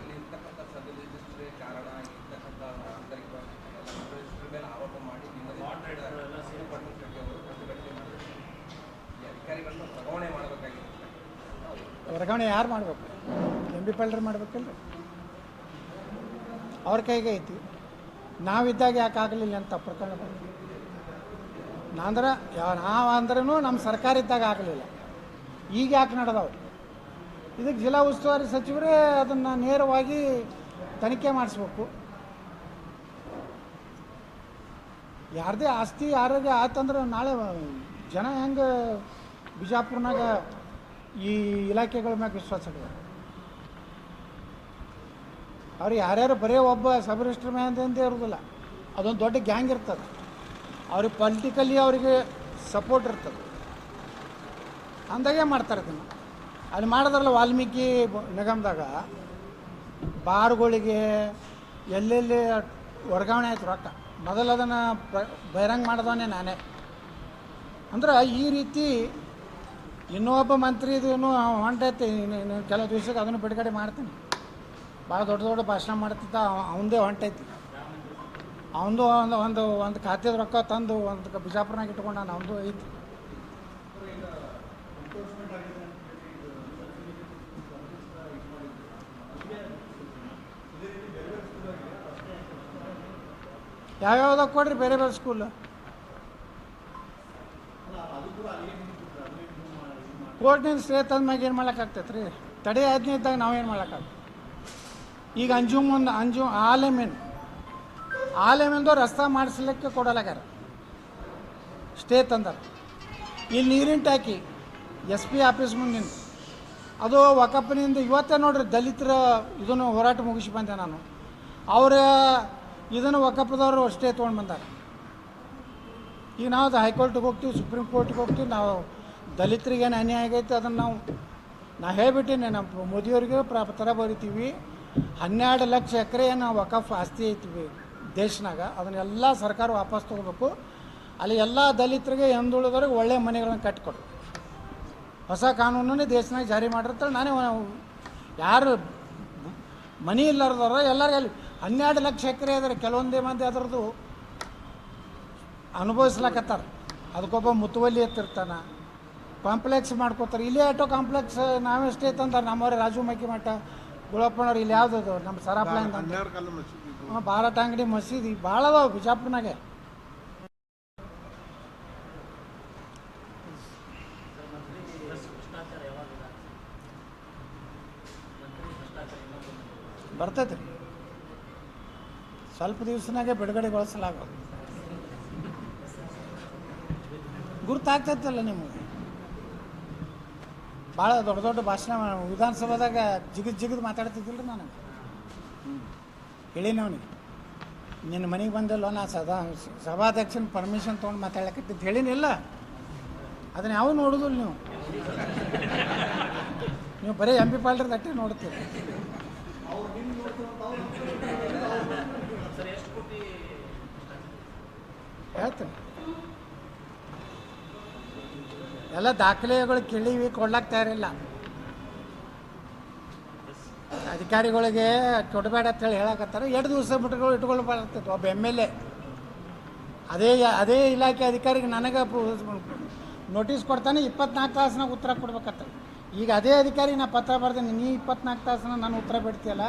ಇಲ್ಲಿ ಇರ್ತಕ್ಕಂಥ ಸಬ್ ರಿಜಿಸ್ಟ್ರೇ ಕಾರಣ ಇರ್ತಕ್ಕಂಥ ಆಂತರಿಕ ಸಬ್ ರಿಜಿಸ್ಟ್ರ್ ಮೇಲೆ ಆರೋಪ ಮಾಡಿ ನಿಮ್ಮದೇ ಪ್ರತಿಭಟನೆ ಮಾಡಿದ್ರು ಈ ಅಧಿಕಾರಿಗಳನ್ನ ವರ್ಗಾವಣೆ ಮಾಡಬೇಕಾಗಿರುತ್ತೆ ವರ್ಗಾವಣೆ ಯಾರು ಮಾಡಬೇಕು? ಎಂ ಬಿ ಪಾಲ್ಡರ್ ಮಾಡ್ಬೇಕಲ್ರಿ? ಅವ್ರ ಕೈಗೆ ಐತಿ. ನಾವಿದ್ದಾಗ ಯಾಕೆ ಆಗಲಿಲ್ಲ ಅಂತ ಪ್ರಕರಣ ಬಂತು. ನಾಂದ್ರೆ ನಾವು ಅಂದ್ರೂ ನಮ್ಮ ಸರ್ಕಾರ ಇದ್ದಾಗ ಆಗಲಿಲ್ಲ. ಈಗ ಯಾಕೆ ನಡೆದವು? ಇದಕ್ಕೆ ಜಿಲ್ಲಾ ಉಸ್ತುವಾರಿ ಸಚಿವರೇ ಅದನ್ನು ನೇರವಾಗಿ ತನಿಖೆ ಮಾಡಿಸ್ಬೇಕು. ಯಾರದೇ ಆಸ್ತಿ ಯಾರದೇ ಆತಂದ್ರೆ ನಾಳೆ, ಜನ ಹೆಂಗೆ ಬಿಜಾಪುರ್ನಾಗ ಈ ಇಲಾಖೆಗಳ ಮ್ಯಾಗ ವಿಶ್ವಾಸ ಇಡೋದು ಅವ್ರು ಯಾರ್ಯಾರು ಬರೀ ಒಬ್ಬ ಸಬ್ ರಿಜಿಸ್ಟರ್ ಮ್ಯಾನ್ ಇರೋದಿಲ್ಲ ಅದೊಂದು ದೊಡ್ಡ ಗ್ಯಾಂಗ್ ಇರ್ತದೆ. ಅವ್ರಿಗೆ ಪೊಲಿಟಿಕಲಿ ಅವರಿಗೆ ಸಪೋರ್ಟ್ ಇರ್ತದೆ. ಅಂದಾಗೆ ಮಾಡ್ತಾರೆ ಅದನ್ನು. ಅಲ್ಲಿ ಮಾಡಿದ್ರಲ್ಲ ವಾಲ್ಮೀಕಿ ನಿಗಮದಾಗ ಬಾರ್ಗಳಿಗೆ ಎಲ್ಲೆಲ್ಲಿ ವರ್ಗಾವಣೆ ಆಯ್ತು ರೊಕ್ಕ. ಮೊದಲು ಅದನ್ನು ಬಹಿರಂಗ ಮಾಡಿದವನೇ ನಾನೇ. ಅಂದ್ರೆ ಈ ರೀತಿ ಇನ್ನೊಬ್ಬ ಮಂತ್ರಿ ಇದು ಇನ್ನೂ ಹೊಂಟೈತಿ ಕೆಲವು ದಿವ್ಸಕ್ಕೆ ಅದನ್ನು ಬಿಡುಗಡೆ ಮಾಡ್ತೀನಿ. ಭಾಳ ದೊಡ್ಡ ದೊಡ್ಡ ಭಾಷಣ ಮಾಡ್ತಿದ್ದ ಅವ- ಅವಂದೇ ಹೊಂಟೈತಿ. ಅವಂದು ಒಂದು ಒಂದು ಒಂದು ಖಾತೆದ ರೊಕ್ಕ ತಂದು ಒಂದು ಬಿಜಾಪುರನಾಗ ಇಟ್ಕೊಂಡು ನಾನು ಅವಂದು ಐತಿ. ಯಾವ್ಯಾವ್ದಾಗ ಕೊಡ್ರಿ, ಬೇರೆ ಬೇರೆ ಸ್ಕೂಲ್ ಕೋರ್ಟ್ನಿಂದ ಸ್ಟೇ ತಂದ ಮ್ಯಾಗ ಏನು ಮಾಡೋಕ್ಕಾಗ್ತೈತೆ ರೀ ತಡೆ ಆಜ್ಞೆ ಇದ್ದಾಗ ನಾವೇನು ಮಾಡೋಕ್ಕಾಗ್ತದೆ ಈಗ ಅಂಜುಮ್ ಒಂದು ಅಂಜು, ಆಲೆಮೆನ್. ಆಲೆಮೆಂದು ರಸ್ತೆ ಮಾಡಿಸ್ಲಿಕ್ಕೆ ಕೊಡಲಾಗ್ಯಾರ. ಸ್ಟೇ ತಂದರು. ಇಲ್ಲಿ ನೀರಿನ ಟ್ಯಾಕಿ ಎಸ್ ಪಿ ಆಫೀಸ್ ಮುಂದಿನ. ಅದು ವಕಪ್ನಿಂದ ಇವತ್ತೇ ನೋಡ್ರಿ ದಲಿತರ ಇದನ್ನು ಹೋರಾಟ ಮುಗಿಸಿ ಬಂದೆ ನಾನು. ಅವರ, ಇದನ್ನು ವಕಪ್ದವರು ಸ್ಟೇ ತೊಗೊಂಡು ಬಂದಾರೆ. ಈಗ ನಾವು ಅದು ಹೈಕೋರ್ಟಿಗೆ ಹೋಗ್ತೀವಿ, ಸುಪ್ರೀಂ ಕೋರ್ಟಿಗೆ ಹೋಗ್ತೀವಿ, ನಾವು ದಲಿತರಿಗೆ ಏನು ಅನ್ಯಾಯ ಆಗೈತೆ ಅದನ್ನು ನಾವು ನಾ ಹೇಳ್ಬಿಟ್ಟಿನಿ ನಮ್ಮ ಮೋದಿಯವ್ರಿಗೆ ಪ್ರ ಪತ್ರ ಬರಿತೀವಿ. ಹನ್ನೆರಡು ಲಕ್ಷ ಎಕರೆ ಏನು ವಕಫ್ ಆಸ್ತಿ ಐತಿ ದೇಶನಾಗ ಅದನ್ನೆಲ್ಲ ಸರ್ಕಾರ ವಾಪಸ್ ತೊಗೋಬೇಕು. ಅಲ್ಲಿ ಎಲ್ಲ ದಲಿತರಿಗೆ ಹಿಂದುಳಿದವ್ರಿಗೆ ಒಳ್ಳೆಯ ಮನೆಗಳನ್ನು ಕಟ್ಕೊಡು. ಹೊಸ ಕಾನೂನನ್ನೇ ದೇಶನಾಗ ಜಾರಿ ಮಾಡಿರ್ತಾರೆ, ನಾನೇ ಯಾರು ಮನಿ ಇಲ್ಲಾರ್ದವ್ರ ಎಲ್ಲರಿಗೂ ಅಲ್ಲಿ ಹನ್ನೆರಡು ಲಕ್ಷ ಎಕರೆ ಆದರೆ ಕೆಲವೊಂದೇ ಮಂದಿ ಅದರದ್ದು ಅನುಭವಿಸ್ಲಕತ್ತಾರ. ಅದಕ್ಕೊಬ್ಬ ಮುತುವಲ್ಲಿ ಎತ್ತಿರ್ತಾನ. ಕಾಂಪ್ಲೆಕ್ಸ್ ಮಾಡ್ಕೋತಾರೆ. ಇಲ್ಲೇ ಆಟೋ ಕಾಂಪ್ಲೆಕ್ಸ್ ನಾವೆಷ್ಟೇ ತಂದಾರೆ. ನಮ್ಮವ್ರೆ ರಾಜು ಮೈಕಿ ಮಠ ಗುಳಪ್ಪನವ್ರು ಇಲ್ಲಿ ಯಾವ್ದು ನಮ್ಮ ಸರಾಪ್ಲೈನ್ ಹಾಂ ಭಾರತ ಅಂಗಡಿ ಮಸೀದಿ. ಭಾಳ ಅದಾವ ಬಿಜಾಪುರ್ನಾಗೆ. ಬರ್ತೈತೆ ರೀ ಸ್ವಲ್ಪ ದಿವಸನಾಗೆ ಬಿಡುಗಡೆಗೊಳಿಸಲಾಗೋದು ಗುರ್ತಾಗ್ತೈತಲ್ಲ ನಿಮಗೆ? ಭಾಳ ದೊಡ್ಡ ದೊಡ್ಡ ಭಾಷಣ ವಿಧಾನಸಭಾದಾಗ ಜಿಗಿದ್ ಜಿಗಿದ್ ಮಾತಾಡ್ತಿದ್ದಿಲ್ಲ ರೀ ನಾನು. ಹೇಳೀನಿ ಅವನಿಗೆ ನಿನ್ನ ಮನೆಗೆ ಬಂದಿಲ್ಲ ನಾ ಸದಾ ಸಭಾಧ್ಯಕ್ಷನ ಪರ್ಮಿಷನ್ ತೊಗೊಂಡು ಮಾತಾಡ್ಲಕತ್ತಿದ್ದು ಹೇಳಿನಿಲ್ಲ. ಅದನ್ನ ಯಾವ ನೋಡೋದಿಲ್ಲ ನೀವು. ನೀವು ಬರೀ ಎಂ ಪಿ ಪಾಲ್ಡ್ರದ್ದು ಅಟ್ಟೆ ನೋಡ್ತೀರಿ. ಹೇಳ್ತೀನಿ. ಎಲ್ಲ ದಾಖಲೆಗಳು ಕೇಳಿವಿ, ಕೊಡ್ಲಾಕ್ ತಯಾರಿಲ್ಲ ಅಧಿಕಾರಿಗಳಿಗೆ ಕೊಡಬೇಡ ಅಂತೇಳಿ ಹೇಳಕತ್ತಾರೆ. ಎರಡು ದಿವಸ ಬಿಟ್ಟುಗಳು ಇಟ್ಕೊಂಡು ಬರ್ತೈತೆ. ಒಬ್ಬ ಎಂ ಎಲ್ ಎ. ಅದೇ ಅದೇ ಇಲಾಖೆ ಅಧಿಕಾರಿಗೆ ನನಗೆ ನೋಟಿಸ್ ಕೊಡ್ತಾನೆ, ಇಪ್ಪತ್ನಾಲ್ಕು ತಾಸನ ಉತ್ತರ ಕೊಡ್ಬೇಕತ್ತ ಈಗ ಅದೇ ಅಧಿಕಾರಿ ನಾ ಪತ್ರ ಬರ್ದೇನೆ, ನೀ ಇಪ್ಪತ್ನಾಲ್ಕು ತಾಸನ ನಾನು ಉತ್ತರ ಬಿಡ್ತೀಯಲ್ಲ?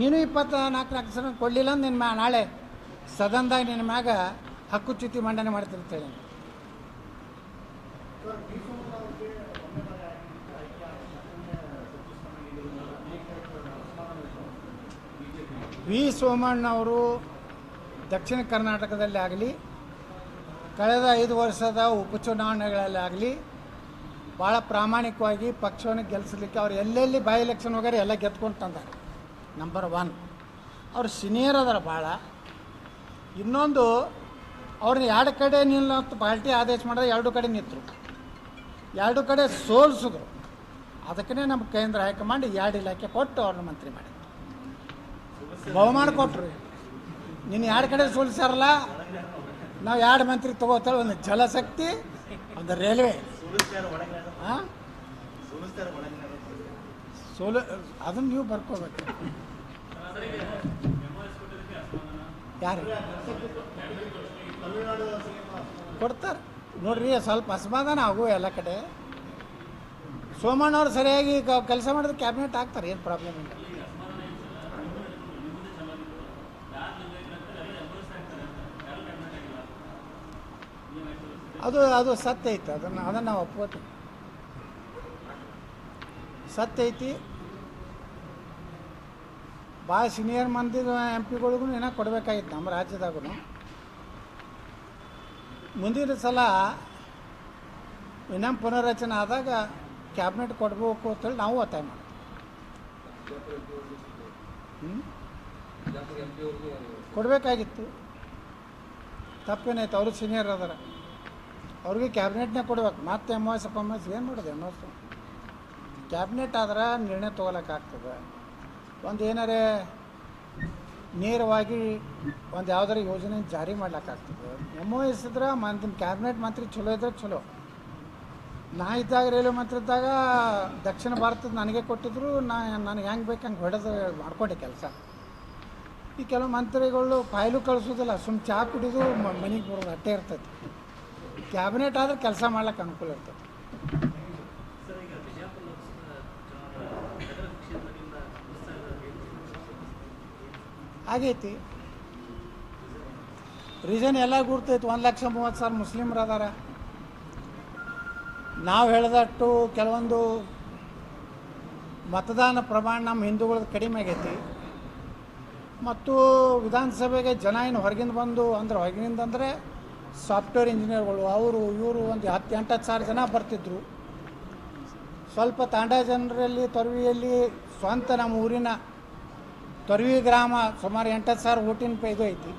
ನೀನು ಇಪ್ಪತ್ತ ನಾಲ್ಕು ನಾಲ್ಕು ತಾಸನ ಕೊಡಲಿಲ್ಲ ನಿನ್ನ ಮ್ಯಾ, ನಾಳೆ ಸದನದಾಗ ನಿನ್ನ ಮ್ಯಾಗ ಹಕ್ಕುಚ್ಯುತಿ ಮಂಡನೆ ಮಾಡ್ತೀನಿ ಅಂತೇಳಿ ವಿ ಸೋಮಣ್ಣವರು ದಕ್ಷಿಣ ಕರ್ನಾಟಕದಲ್ಲಿ ಆಗಲಿ, ಕಳೆದ ಐದು ವರ್ಷದ ಉಪಚುನಾವಣೆಗಳಲ್ಲಿ ಆಗಲಿ ಭಾಳ ಪ್ರಾಮಾಣಿಕವಾಗಿ ಪಕ್ಷವನ್ನು ಗೆಲ್ಲಿಸಲಿಕ್ಕೆ ಅವ್ರು ಎಲ್ಲೆಲ್ಲಿ ಬೈ ಎಲೆಕ್ಷನ್ ಹೋಗ್ಯಾರ ಎಲ್ಲ ಗೆದ್ಕೊಂಡು ತಂದಾರೆ. ನಂಬರ್ ಒನ್ ಅವ್ರು ಸೀನಿಯರ್ ಅದಾರ ಭಾಳ ಇನ್ನೊಂದು ಅವ್ರನ್ನ ಎರಡು ಕಡೆ ನಿಲ್ಲ ಪಾರ್ಟಿ ಆದೇಶ ಮಾಡಿದ್ರೆ ಎರಡು ಕಡೆ ನಿಂತರು. ಎರಡು ಕಡೆ ಸೋಲ್ಸಿದ್ರು. ಅದಕ್ಕೇ ನಮ್ಮ ಕೇಂದ್ರ ಹೈಕಮಾಂಡ್ ಎರಡು ಇಲಾಖೆ ಕೊಟ್ಟು ಅವ್ರನ್ನ ಮಂತ್ರಿ ಮಾಡಿ ಬಹುಮಾನ ಕೊಟ್ಟರು ನೀನು ಎರಡು ಕಡೆ ಸೋಲ್ಸಾರಲ್ಲ ನಾವು ಎರಡು ಮಂತ್ರಿ ತಗೋತೇವೆ, ಒಂದು ಜಲಶಕ್ತಿ, ಒಂದು ರೈಲ್ವೆ. ಹಾಂ ಸೋಲು, ಅದನ್ನು ನೀವು ಬರ್ಕೋಬೇಕು. ಯಾರು? ಕೊಡ್ತಾರೆ. ನೋಡ್ರಿ, ಸ್ವಲ್ಪ ಅಸಮಾಧಾನ ಆಗು ಎಲ್ಲ ಕಡೆ. ಸೋಮಣ್ಣವ್ರು ಸರಿಯಾಗಿ ಕೆಲಸ ಮಾಡಿದ್ರೆ ಕ್ಯಾಬಿನೆಟ್ ಹಾಕ್ತಾರೆ, ಏನು ಪ್ರಾಬ್ಲಮ್ ಇಲ್ಲ. ಅದು ಅದು ಸತ್ಯ ಐತಿ, ಅದನ್ನು ಅದನ್ನು ನಾವು ಒಪ್ಕೋತೀವಿ. ಸತ್ಯ ಐತಿ. ಭಾಳ ಸೀನಿಯರ್ ಮಂದಿ ಎಂ ಪಿಗಳಿಗೂ ಏನೋ ಕೊಡಬೇಕಾಗಿತ್ತು ನಮ್ಮ ರಾಜ್ಯದಾಗೂ ಮುಂದಿನ ಸಲ ವಿನಮ್ ಪುನರ್ರಚನೆ ಆದಾಗ ಕ್ಯಾಬಿನೆಟ್ ಕೊಡಬೇಕು ಅಂತೇಳಿ ನಾವು ಒತ್ತಾಯ ಮಾಡ್ತೀವಿ. ಕೊಡಬೇಕಾಗಿತ್ತು. ತಪ್ಪೇನಾಯ್ತು? ಅವರು ಸೀನಿಯರ್ ಅದಾರ. ಅವ್ರಿಗೆ ಕ್ಯಾಬಿನೆಟ್ನೇ ಕೊಡ್ಬೇಕು. ಮತ್ತೆ M S F M S ಏನು ಮಾಡೋದು? ಎಂ ಕ್ಯಾಬಿನೆಟ್ ಆದ್ರೆ ನಿರ್ಣಯ ತೊಗೊಳಕ್ಕಾಗ್ತದೆ ಒಂದು ಏನಾರೇ ನೇರವಾಗಿ ಒಂದು ಯಾವ್ದಾರ ಯೋಜನೆ ಜಾರಿ ಮಾಡ್ಲಿಕ್ಕಾಗ್ತದೆ ಎಂ ಒ ಎಸ್ ಇದ್ರೆ ಮಂದಿನ ಕ್ಯಾಬಿನೆಟ್ ಮಂತ್ರಿ ಚಲೋ ಇದ್ರೆ ಚಲೋ. ನಾ ಇದ್ದಾಗ ರೈಲ್ವೆ ಮಂತ್ರಿ ಇದ್ದಾಗ ದಕ್ಷಿಣ ಭಾರತದ ನನಗೆ ಕೊಟ್ಟಿದ್ರು, ನಾ ನನಗೆ ಹೆಂಗೆ ಬೇಕು ಹಂಗೆ ಹೊಡೆದು ಮಾಡ್ಕೊಂಡೆ ಕೆಲಸ. ಈ ಕೆಲವು ಮಂತ್ರಿಗಳು ಫೈಲು ಕಳಿಸೋದಿಲ್ಲ ಸುಮ್ಮ ಚಹಾ ಕುಡಿದು ಮನೆಗೆ ಬರೋದು ಅಟ್ಟೆ ಇರ್ತೈತಿ. ಕ್ಯಾಬಿನೆಟ್ ಆದ್ರೆ ಕೆಲಸ ಮಾಡ್ಲಿಕ್ಕೆ ಅನುಕೂಲ ಇರ್ತೈತಿ ಸರ್ ಈಗ ಬಿಜಾಪುರ ಲೋಕಸಭಾ ಚುನಾವಣೆ ಗದಗ ಕ್ಷೇತ್ರದಿಂದ ಆಗೈತಿ. ರೀಸನ್ ಎಲ್ಲ ಗುರ್ತೈತಿ, ಒಂದು ಲಕ್ಷ ಮೂವತ್ತು ಸಾವಿರ ಮುಸ್ಲಿಮ್ರು ಅದಾರ ನಾವು ಹೇಳ್ದಟ್ಟು ಕೆಲವೊಂದು ಮತದಾನ ಪ್ರಮಾಣ ನಮ್ಮ ಹಿಂದೂಗಳದ್ದು ಕಡಿಮೆ ಆಗೈತಿ. ಮತ್ತು ವಿಧಾನಸಭೆಗೆ ಜನ ಏನು ಹೊರಗಿಂದ ಬಂದು ಅಂದ್ರೆ ಹೊರಗಿನಿಂದ ಅಂದರೆ ಸಾಫ್ಟ್ವೇರ್ ಇಂಜಿನಿಯರ್ಗಳು ಅವರು, ಇವರು ಒಂದು ಹತ್ತು ಎಂಟತ್ತು ಸಾವಿರ ಜನ ಬರ್ತಿದ್ರು. ಸ್ವಲ್ಪ ತಾಂಡ ಜನರಲ್ಲಿ, ತೊರವಿಯಲ್ಲಿ ಸ್ವಂತ ನಮ್ಮ ಊರಿನ ತೊರವಿ ಗ್ರಾಮ ಸುಮಾರು ಎಂಟತ್ತು ಸಾವಿರ ಊಟಿನ ಪೈದು ಐತಿ.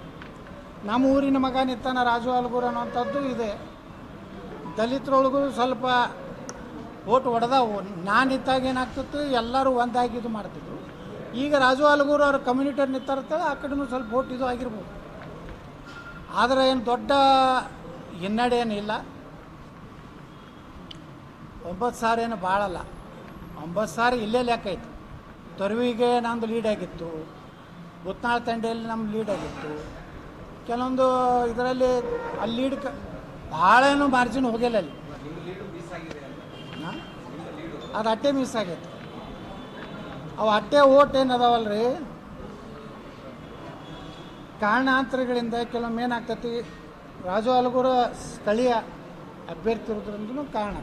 ನಮ್ಮ ಊರಿನ ಮಗ ನಿತ್ತಾನ ರಾಜು ಅಲ್ಗೂರ್ ಅನ್ನೋಂಥದ್ದು ಇದೆ. ದಲಿತರೊಳಗೂ ಸ್ವಲ್ಪ ಓಟ್ ಹೊಡೆದವು. ನಾನು ಇದ್ದಾಗ ಏನಾಗ್ತಿತ್ತು? ಎಲ್ಲರೂ ಒಂದಾಗಿ ಇದು ಮಾಡ್ತಿದ್ರು. ಈಗ ರಾಜು ಅಲ್ಗೂರ್ ಅವ್ರ ಕಮ್ಯುನಿಟಿಯವ್ರು ನಿಂತಾರ್ತದೆ ಆ ಕಡೆನೂ ಸ್ವಲ್ಪ ಓಟ್ ಇದು ಆಗಿರ್ಬೋದು. ಆದರೆ ಏನು ದೊಡ್ಡ ಹಿನ್ನಡೆ ಏನಿಲ್ಲ ಒಂಬತ್ತು ಸಾವಿರ ಏನು ಭಾಳಲ್ಲ ಒಂಬತ್ತು ಸಾವಿರ ಇಲ್ಲೇ ಲೆಕ್ಕ ಐತಿ. ತೊರವಿಗೆ ನಂದು ಲೀಡ್ ಆಗಿತ್ತು. ಬುತ್ನಾಳ್ ತಂಡೆಯಲ್ಲಿ ನಮ್ಮ ಲೀಡ್ ಆಗಿತ್ತು. ಕೆಲವೊಂದು ಇದರಲ್ಲಿ ಅಲ್ಲಿ ಲೀಡ್ ಕ ಭಾಳ ಏನು ಮಾರ್ಜಿನ್ ಹೋಗಿಲ್ಲ ಅಲ್ಲಿ. ಅದು ಅಟ್ಟೆ ಮಿಸ್ ಆಗೈತೆ. ಅವು ಅಟ್ಟೆ ಓಟ್ ಏನು ಅದಾವಲ್ಲ ರೀ ಕಾರಣಾಂತರಗಳಿಂದ ಕೆಲವೊಮ್ಮೆ ಏನಾಗ್ತೈತಿ? ರಾಜು ಅಲಗೂರ ಸ್ಥಳೀಯ ಅಭ್ಯರ್ಥಿ ಇರೋದ್ರಿಂದ ಕಾರಣ